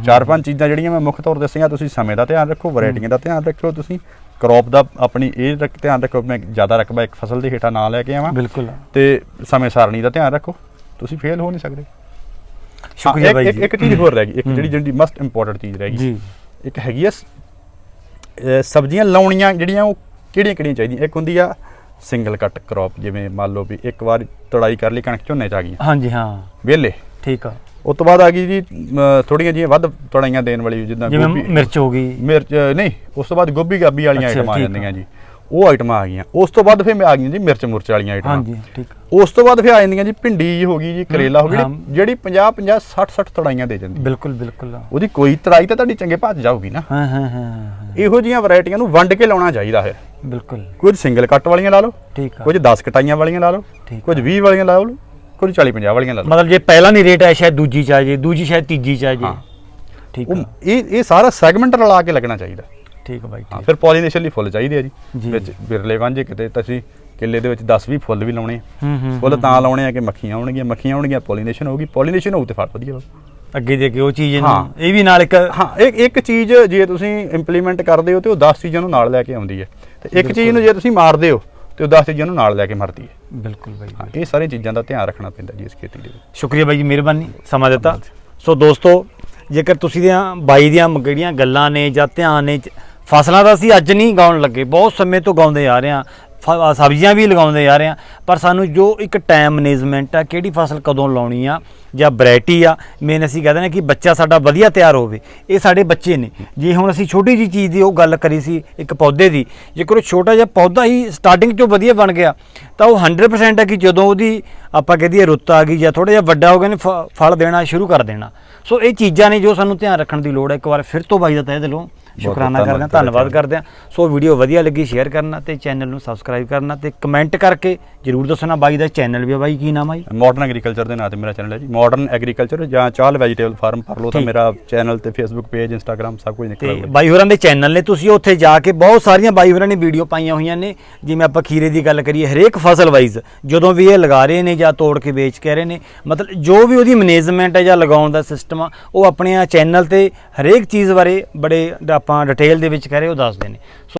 ਚਾਰ ਪੰਜ ਚੀਜ਼ਾਂ ਜਿਹੜੀਆਂ ਮੈਂ ਮੁੱਖ ਤੌਰ ਦੱਸੀਆਂ ਤੁਸੀਂ ਸਮੇਂ ਦਾ ਧਿਆਨ ਰੱਖੋ ਵੈਰਾਈਟੀਆਂ ਦਾ ਧਿਆਨ ਰੱਖੋ ਤੁਸੀਂ ਕ੍ਰੌਪ ਦਾ ਆਪਣੀ ਇਹ ਰੱਖ- ਧਿਆਨ ਰੱਖੋ ਮੈਂ ਜ਼ਿਆਦਾ ਰਕਬਾ ਇੱਕ ਫਸਲ ਦੇ ਹੇਠਾਂ ਨਾ ਲੈ ਕੇ ਆਵਾਂ। ਬਿਲਕੁਲ। ਤੇ ਸਮੇਂ ਸਾਰਣੀ ਦਾ ਧਿਆਨ ਰੱਖੋ। ਤੁਸੀਂ ਫੇਲ ਹੋ ਨਹੀਂ ਸਕਦੇ। ਸ਼ੁਕਰੀਆ ਇੱਕ- ਬਾਈ ਜੀ। ਇੱਕ ਚੀਜ਼ ਹੋਰ ਰਹਿ ਗਈ ਇੱਕ। ਜਿਹੜੀ ਜਿਹੜੀ ਮਸਟ ਇੰਪੋਰਟੈਂਟ ਚੀਜ਼ ਰਹਿ ਗਈ। ਜੀ। ਇੱਕ ਹੈਗੀ ਆ ਸਬਜ਼ੀਆਂ ਲਾਉਣੀਆਂ ਜਿਹੜੀਆਂ ਉਹ ਕਿਹੜੀਆਂ ਕਿਹੜੀਆਂ ਚਾਹੀਦੀਆਂ? ਇੱਕ ਹੁੰਦੀ ਆ ਸਿੰਗਲ ਕੱਟ ਕ੍ਰੌਪ ਜਿਵੇਂ ਮੰਨ ਲਓ ਵੀ ਇੱਕ ਵਾਰ ਤੜਾਈ ਕਰ ਲਈ ਕਣਕ ਝੋਨੇ ਚ ਆ ਗਈਆਂ। ਹਾਂਜੀ ਹਾਂ। ਵਿਹਲੇ? ਠੀਕ ਆ। ਉਸ ਤੋਂ ਬਾਅਦ ਆ ਗਈ ਜੀ ਥੋੜੀਆਂ ਜਿਹੀਆਂ ਵੱਧ ਤੜਾਈਆਂ ਦੇਣ ਵਾਲੀ ਜਿੱਦਾਂ ਗੋਭੀ ਮਿਰਚ ਹੋ ਗਈ। ਮਿਰਚ ਨਹੀਂ ਉਸ ਤੋਂ ਬਾਅਦ ਗੋਭੀ ਗਾਬੀ ਵਾਲੀਆਂ ਆਈਟਮਾਂ ਆ। ਜਾਂਦੀਆਂ ਜੀ। ਉਹ ਆਈਟਮਾਂ ਆ ਗਈਆਂ। ਉਸ ਤੋਂ ਬਾਅਦ ਫਿਰ ਮੈਂ ਆ ਗਈਆਂ ਜੀ ਮਿਰਚ ਮੁਰਚ ਵਾਲੀਆਂ ਆਈਟਮਾਂ ਹਾਂਜੀ ਠੀਕ। ਉਸ ਤੋਂ ਬਾਅਦ ਫਿਰ ਆ ਜਾਂਦੀਆਂ ਜੀ ਭਿੰਡੀ ਹੋ ਗਈ ਜੀ ਕਰੇਲਾ ਹੋ ਗਈ। ਜਿਹੜੀ- ਜਿਹੜੀ 50 50 60 60 ਤੜਾਈਆਂ ਦੇ ਜਾਂਦੀ। ਬਿਲਕੁਲ ਬਿਲਕੁਲ। ਉਹਦੀ ਕੋਈ ਤੜਾਈ ਤਾਂ ਤੁਹਾਡੀ ਚੰਗੇ 'ਚ ਜਾਊਗੀ ਨਾ। ਹਾਂ ਹਾਂ ਹਾਂ ਇਹੋ ਜੀਆਂ ਵੈਰਾਈਟੀਆਂ ਨੂੰ ਵੰਡ ਕੇ ਲਾਉਣਾ ਚਾਹੀਦਾ ਹੈ। ਬਿਲਕੁਲ। ਕੁਝ ਸਿੰਗਲ ਕੱਟ ਵਾਲੀਆਂ ਲਾ ਲਓ ਠੀਕ ਕੁਝ 10 ਕਟਾਈਆਂ ਵਾਲੀਆਂ ਲਾ ਲਓ ਠੀਕ ਕੁਝ 20 ਵਾਲੀਆਂ ਲਾ ਲਓ ਕੁਝ 40 50 ਵਾਲੀਆਂ ਲਾ ਲਓ। ਮਤਲਬ ਜੇ ਪਹਿਲਾ ਨਹੀਂ ਰੇਟ ਹੈ ਸ਼ਾਇਦ ਦੂਜੀ ਚ ਆ ਜੇ ਦੂਜੀ ਸ਼ਾਇਦ ਤੀਜੀ ਚ ਆ ਜੇ। ਹਾਂ। ਠੀਕ ਇਹ ਇਹ ਸਾਰਾ ਸੈਗਮੈਂਟ ਰਲਾ ਕੇ ਲੱਗਣਾ ਚਾਹੀਦਾ। ਠੀਕ ਬਾਈ ਹਾਂ ਠੀਕ। ਫਿਰ ਪੋਲੀਨੇਸ਼ਨ ਲਈ ਫੁੱਲ ਚਾਹੀਦੇ ਆ ਜੀ। ਜੀ। ਵਿੱਚ ਬਿਰਲੇ ਵਾਂਝੇ ਕਿਤੇ ਤੁਸੀਂ ਕਿੱਲੇ ਦੇ ਵਿੱਚ 10 20 ਫੁੱਲ ਵੀ ਲਾਉਣੇ ਆ। ਹੂੰ ਹੂੰ ਫੁੱਲ ਤਾਂ ਲਾਉਣੇ ਆ ਕਿ ਮੱਖੀਆਂ ਆਉਣਗੀਆਂ ਮੱਖੀਆਂ ਆਉਣਗੀਆਂ ਪੋਲੀਨੇਸ਼ਨ ਹੋਊਗੀ ਪੋਲੀਨੇਸ਼ਨ ਹੋਊ ਤੇ ਫਲ ਵਧੀਆ ਹੋਊ। ਅੱਗੇ ਦੇ ਕੇ ਉਹ ਚੀਜ਼ ਹਾਂ। ਨੂੰ ਇਹ ਵੀ ਨਾਲ ਇੱਕ ਹਾਂ ਇੱਕ ਇੱਕ ਚੀਜ਼ ਜੇ ਤੁਸੀਂ ਇੰਪਲੀਮੈਂਟ ਕਰਦੇ ਹੋ ਤੇ ਉਹ 10 ਚੀਜ਼ਾਂ ਨੂੰ ਨਾਲ ਲੈ ਕੇ ਆਉਂਦੀ ਹੈ। ਤੇ ਇੱਕ ਚੀਜ਼ ਨੂੰ ਜੇ ਤੁਸੀਂ ਮਾਰਦੇ ਹੋ ਤੇ ਉਹ 10 ਚੀਜ਼ਾਂ ਨੂੰ ਨਾਲ ਲੈ ਕੇ ਮਰਦੀ ਹੈ। ਬਿਲਕੁਲ ਬਾਈ ਹਾਂ ਇਹ ਸਾਰੀਆਂ ਚੀਜ਼ਾਂ ਦਾ ਧਿਆਨ ਰੱਖਣਾ ਪੈਂਦਾ ਜੀ ਇਸ ਖੇਤੀ ਦੇ ਵਿੱਚ। ਸ਼ੁਕਰੀਆ ਬਾਈ ਜੀ ਮਿਹਰਬਾਨੀ ਸਮਾਂ ਦਿੱਤਾ। ਸੋ ਦੋਸਤੋ ਜੇਕਰ ਤੁਸੀਂ ਦੀਆਂ ਬਾਈ ਦੀਆਂ ਜਿਹੜੀਆਂ ਗੱਲਾਂ ਨੇ ਜਾਂ ਧਿਆਨ ਨੇ ਚ- ਫਸਲਾਂ ਦਾ ਅਸੀਂ ਅੱਜ ਨਹੀਂ ਗਾਉਣ ਲੱਗੇ, ਬਹੁਤ ਸਮੇਂ ਤੋਂ ਗਾਉਂਦੇ ਆ ਰਹੇ ਹਾਂ, ਫ- ਸਬਜ਼ੀਆਂ ਵੀ ਲਗਾਉਂਦੇ ਆ ਰਹੇ ਆ ਪਰ ਸਾਨੂੰ ਜੋ ਇੱਕ ਟਾਈਮ ਮੈਨੇਜਮੈਂਟ ਆ, ਕਿਹੜੀ ਫਸਲ ਕਦੋਂ ਲਾਉਣੀ ਆ, ਜਾਂ ਵੈਰਾਈਟੀ ਆ ਮੇਨ ਅਸੀਂ ਕਹਿੰਦੇ ਨੇ ਕਿ ਬੱਚਾ ਸਾਡਾ ਵਧੀਆ ਤਿਆਰ ਹੋਵੇ, ਇਹ ਸਾਡੇ ਬੱਚੇ ਨੇ। ਜੇ ਹੁਣ ਅਸੀਂ ਛੋਟੀ ਜੀ ਚੀਜ਼ ਦੀ ਉਹ ਗੱਲ ਕਰੀ ਸੀ, ਇੱਕ ਪੌਦੇ ਦੀ, ਜੇਕਰ ਉਹ ਛੋਟਾ ਜਿਹਾ ਪੌਦਾ ਹੀ ਸਟਾਰਟਿੰਗ ਚੋਂ ਵਧੀਆ ਬਣ ਗਿਆ, ਤਾਂ ਉਹ 100% ਹੈ ਕਿ ਜਦੋਂ ਉਹਦੀ ਆਪਾਂ ਕਹਦੀਏ ਰੁੱਤ ਆ ਗਈ ਜਾਂ ਥੋੜਾ ਜਿਹਾ ਵੱਡਾ ਹੋ ਗਿਆ ਨੇ ਫਲ ਦੇਣਾ ਸ਼ੁਰੂ ਕਰ ਦੇਣਾ। ਸੋ ਇਹ ਚੀਜ਼ਾਂ ਨੇ ਜੋ ਸਾਨੂੰ ਧਿਆਨ ਰੱਖਣ ਦੀ ਲੋੜ ਹੈ ਇੱਕ ਵਾਰ ਫਿਰ ਤੋਂ ਬਾਈ ਦਾ ਤਹਿ ਦਿਲੋਂ। ਸ਼ੁਕਰਾਨਾ ਕਰਦੇ ਹਾਂ। ਧੰਨਵਾਦ ਕਰਦੇ ਹਾਂ। ਸੋ ਵੀਡੀਓ ਵਧੀਆ ਲੱਗੀ ਸ਼ੇਅਰ ਕਰਨਾ ਤੇ ਚੈਨਲ ਨੂੰ ਸਬਸਕ੍ਰਾਈਬ ਕਰਨਾ ਤੇ ਕਮੈਂਟ ਕਰਕੇ ਜਰੂਰ ਦੱਸਣਾ ਬਾਈ ਦਾ ਚੈਨਲ ਵੀ ਆ ਬਾਈ ਕੀ ਨਾਮ ਆ ਜੀ? ਮਾਡਰਨ ਐਗਰੀਕਲਚਰ ਦੇ ਨਾਂ ਤੇ ਮੇਰਾ ਚੈਨਲ ਹੈ ਜੀ। ਮਾਡਰਨ ਐਗਰੀਕਲਚਰ ਜਾਂ ਚਾਲ ਵੈਜੀਟੇਬਲ ਫਾਰਮ ਭਰ ਲਓ ਤਾਂ। ਮੇਰਾ ਚੈਨਲ ਤੇ ਫੇਸਬੁੱਕ ਪੇਜ ਇੰਸਟਾਗ੍ਰam ਸਭ ਕੁਝ ਨਿਕਲ ਆਊਗਾ। ਬਾਈ ਹੋਰਾਂ ਦੇ ਚੈਨਲ ਨੇ ਤੁਸੀਂ ਉੱਥੇ ਜਾ ਕੇ ਬਹੁਤ ਸਾਰੀਆਂ ਬਾਈ ਹੋਰਾਂ ਨੇ ਵੀਡੀਓ ਪਾਈਆਂ ਹੋਈਆਂ ਨੇ। ਜਿਵੇਂ ਆਪਾਂ ਖੀਰੇ ਦੀ ਗੱਲ ਕਰੀਏ ਹਰੇਕ ਫਸਲ ਵਾਈਜ਼ ਜਦੋਂ ਵੀ ਇਹ ਲਗਾ ਰਹੇ ਨੇ ਜਾਂ ਤੋੜ ਕੇ ਵੇਚ ਕੇ ਰਹੇ ਨੇ ਮਤਲਬ ਜੋ ਵੀ ਉਹਦੀ ਮੈਨੇਜਮੈਂਟ ਹੈ ਜਾਂ ਲਗਾਉਣ ਦਾ ਸਿਸਟਮ ਆ ਉਹ ਆਪਣੇ ਚੈਨਲ ਤੇ ਹਰੇਕ ਚੀਜ਼ ਬਾਰੇ ਬੜੇ ਆਪਾਂ ਡਿਟੇਲ ਦੇ ਵਿੱਚ ਕਹਿ ਰਹੇ ਉਹ ਦੱਸਦੇ ਨੇ। ਸੋ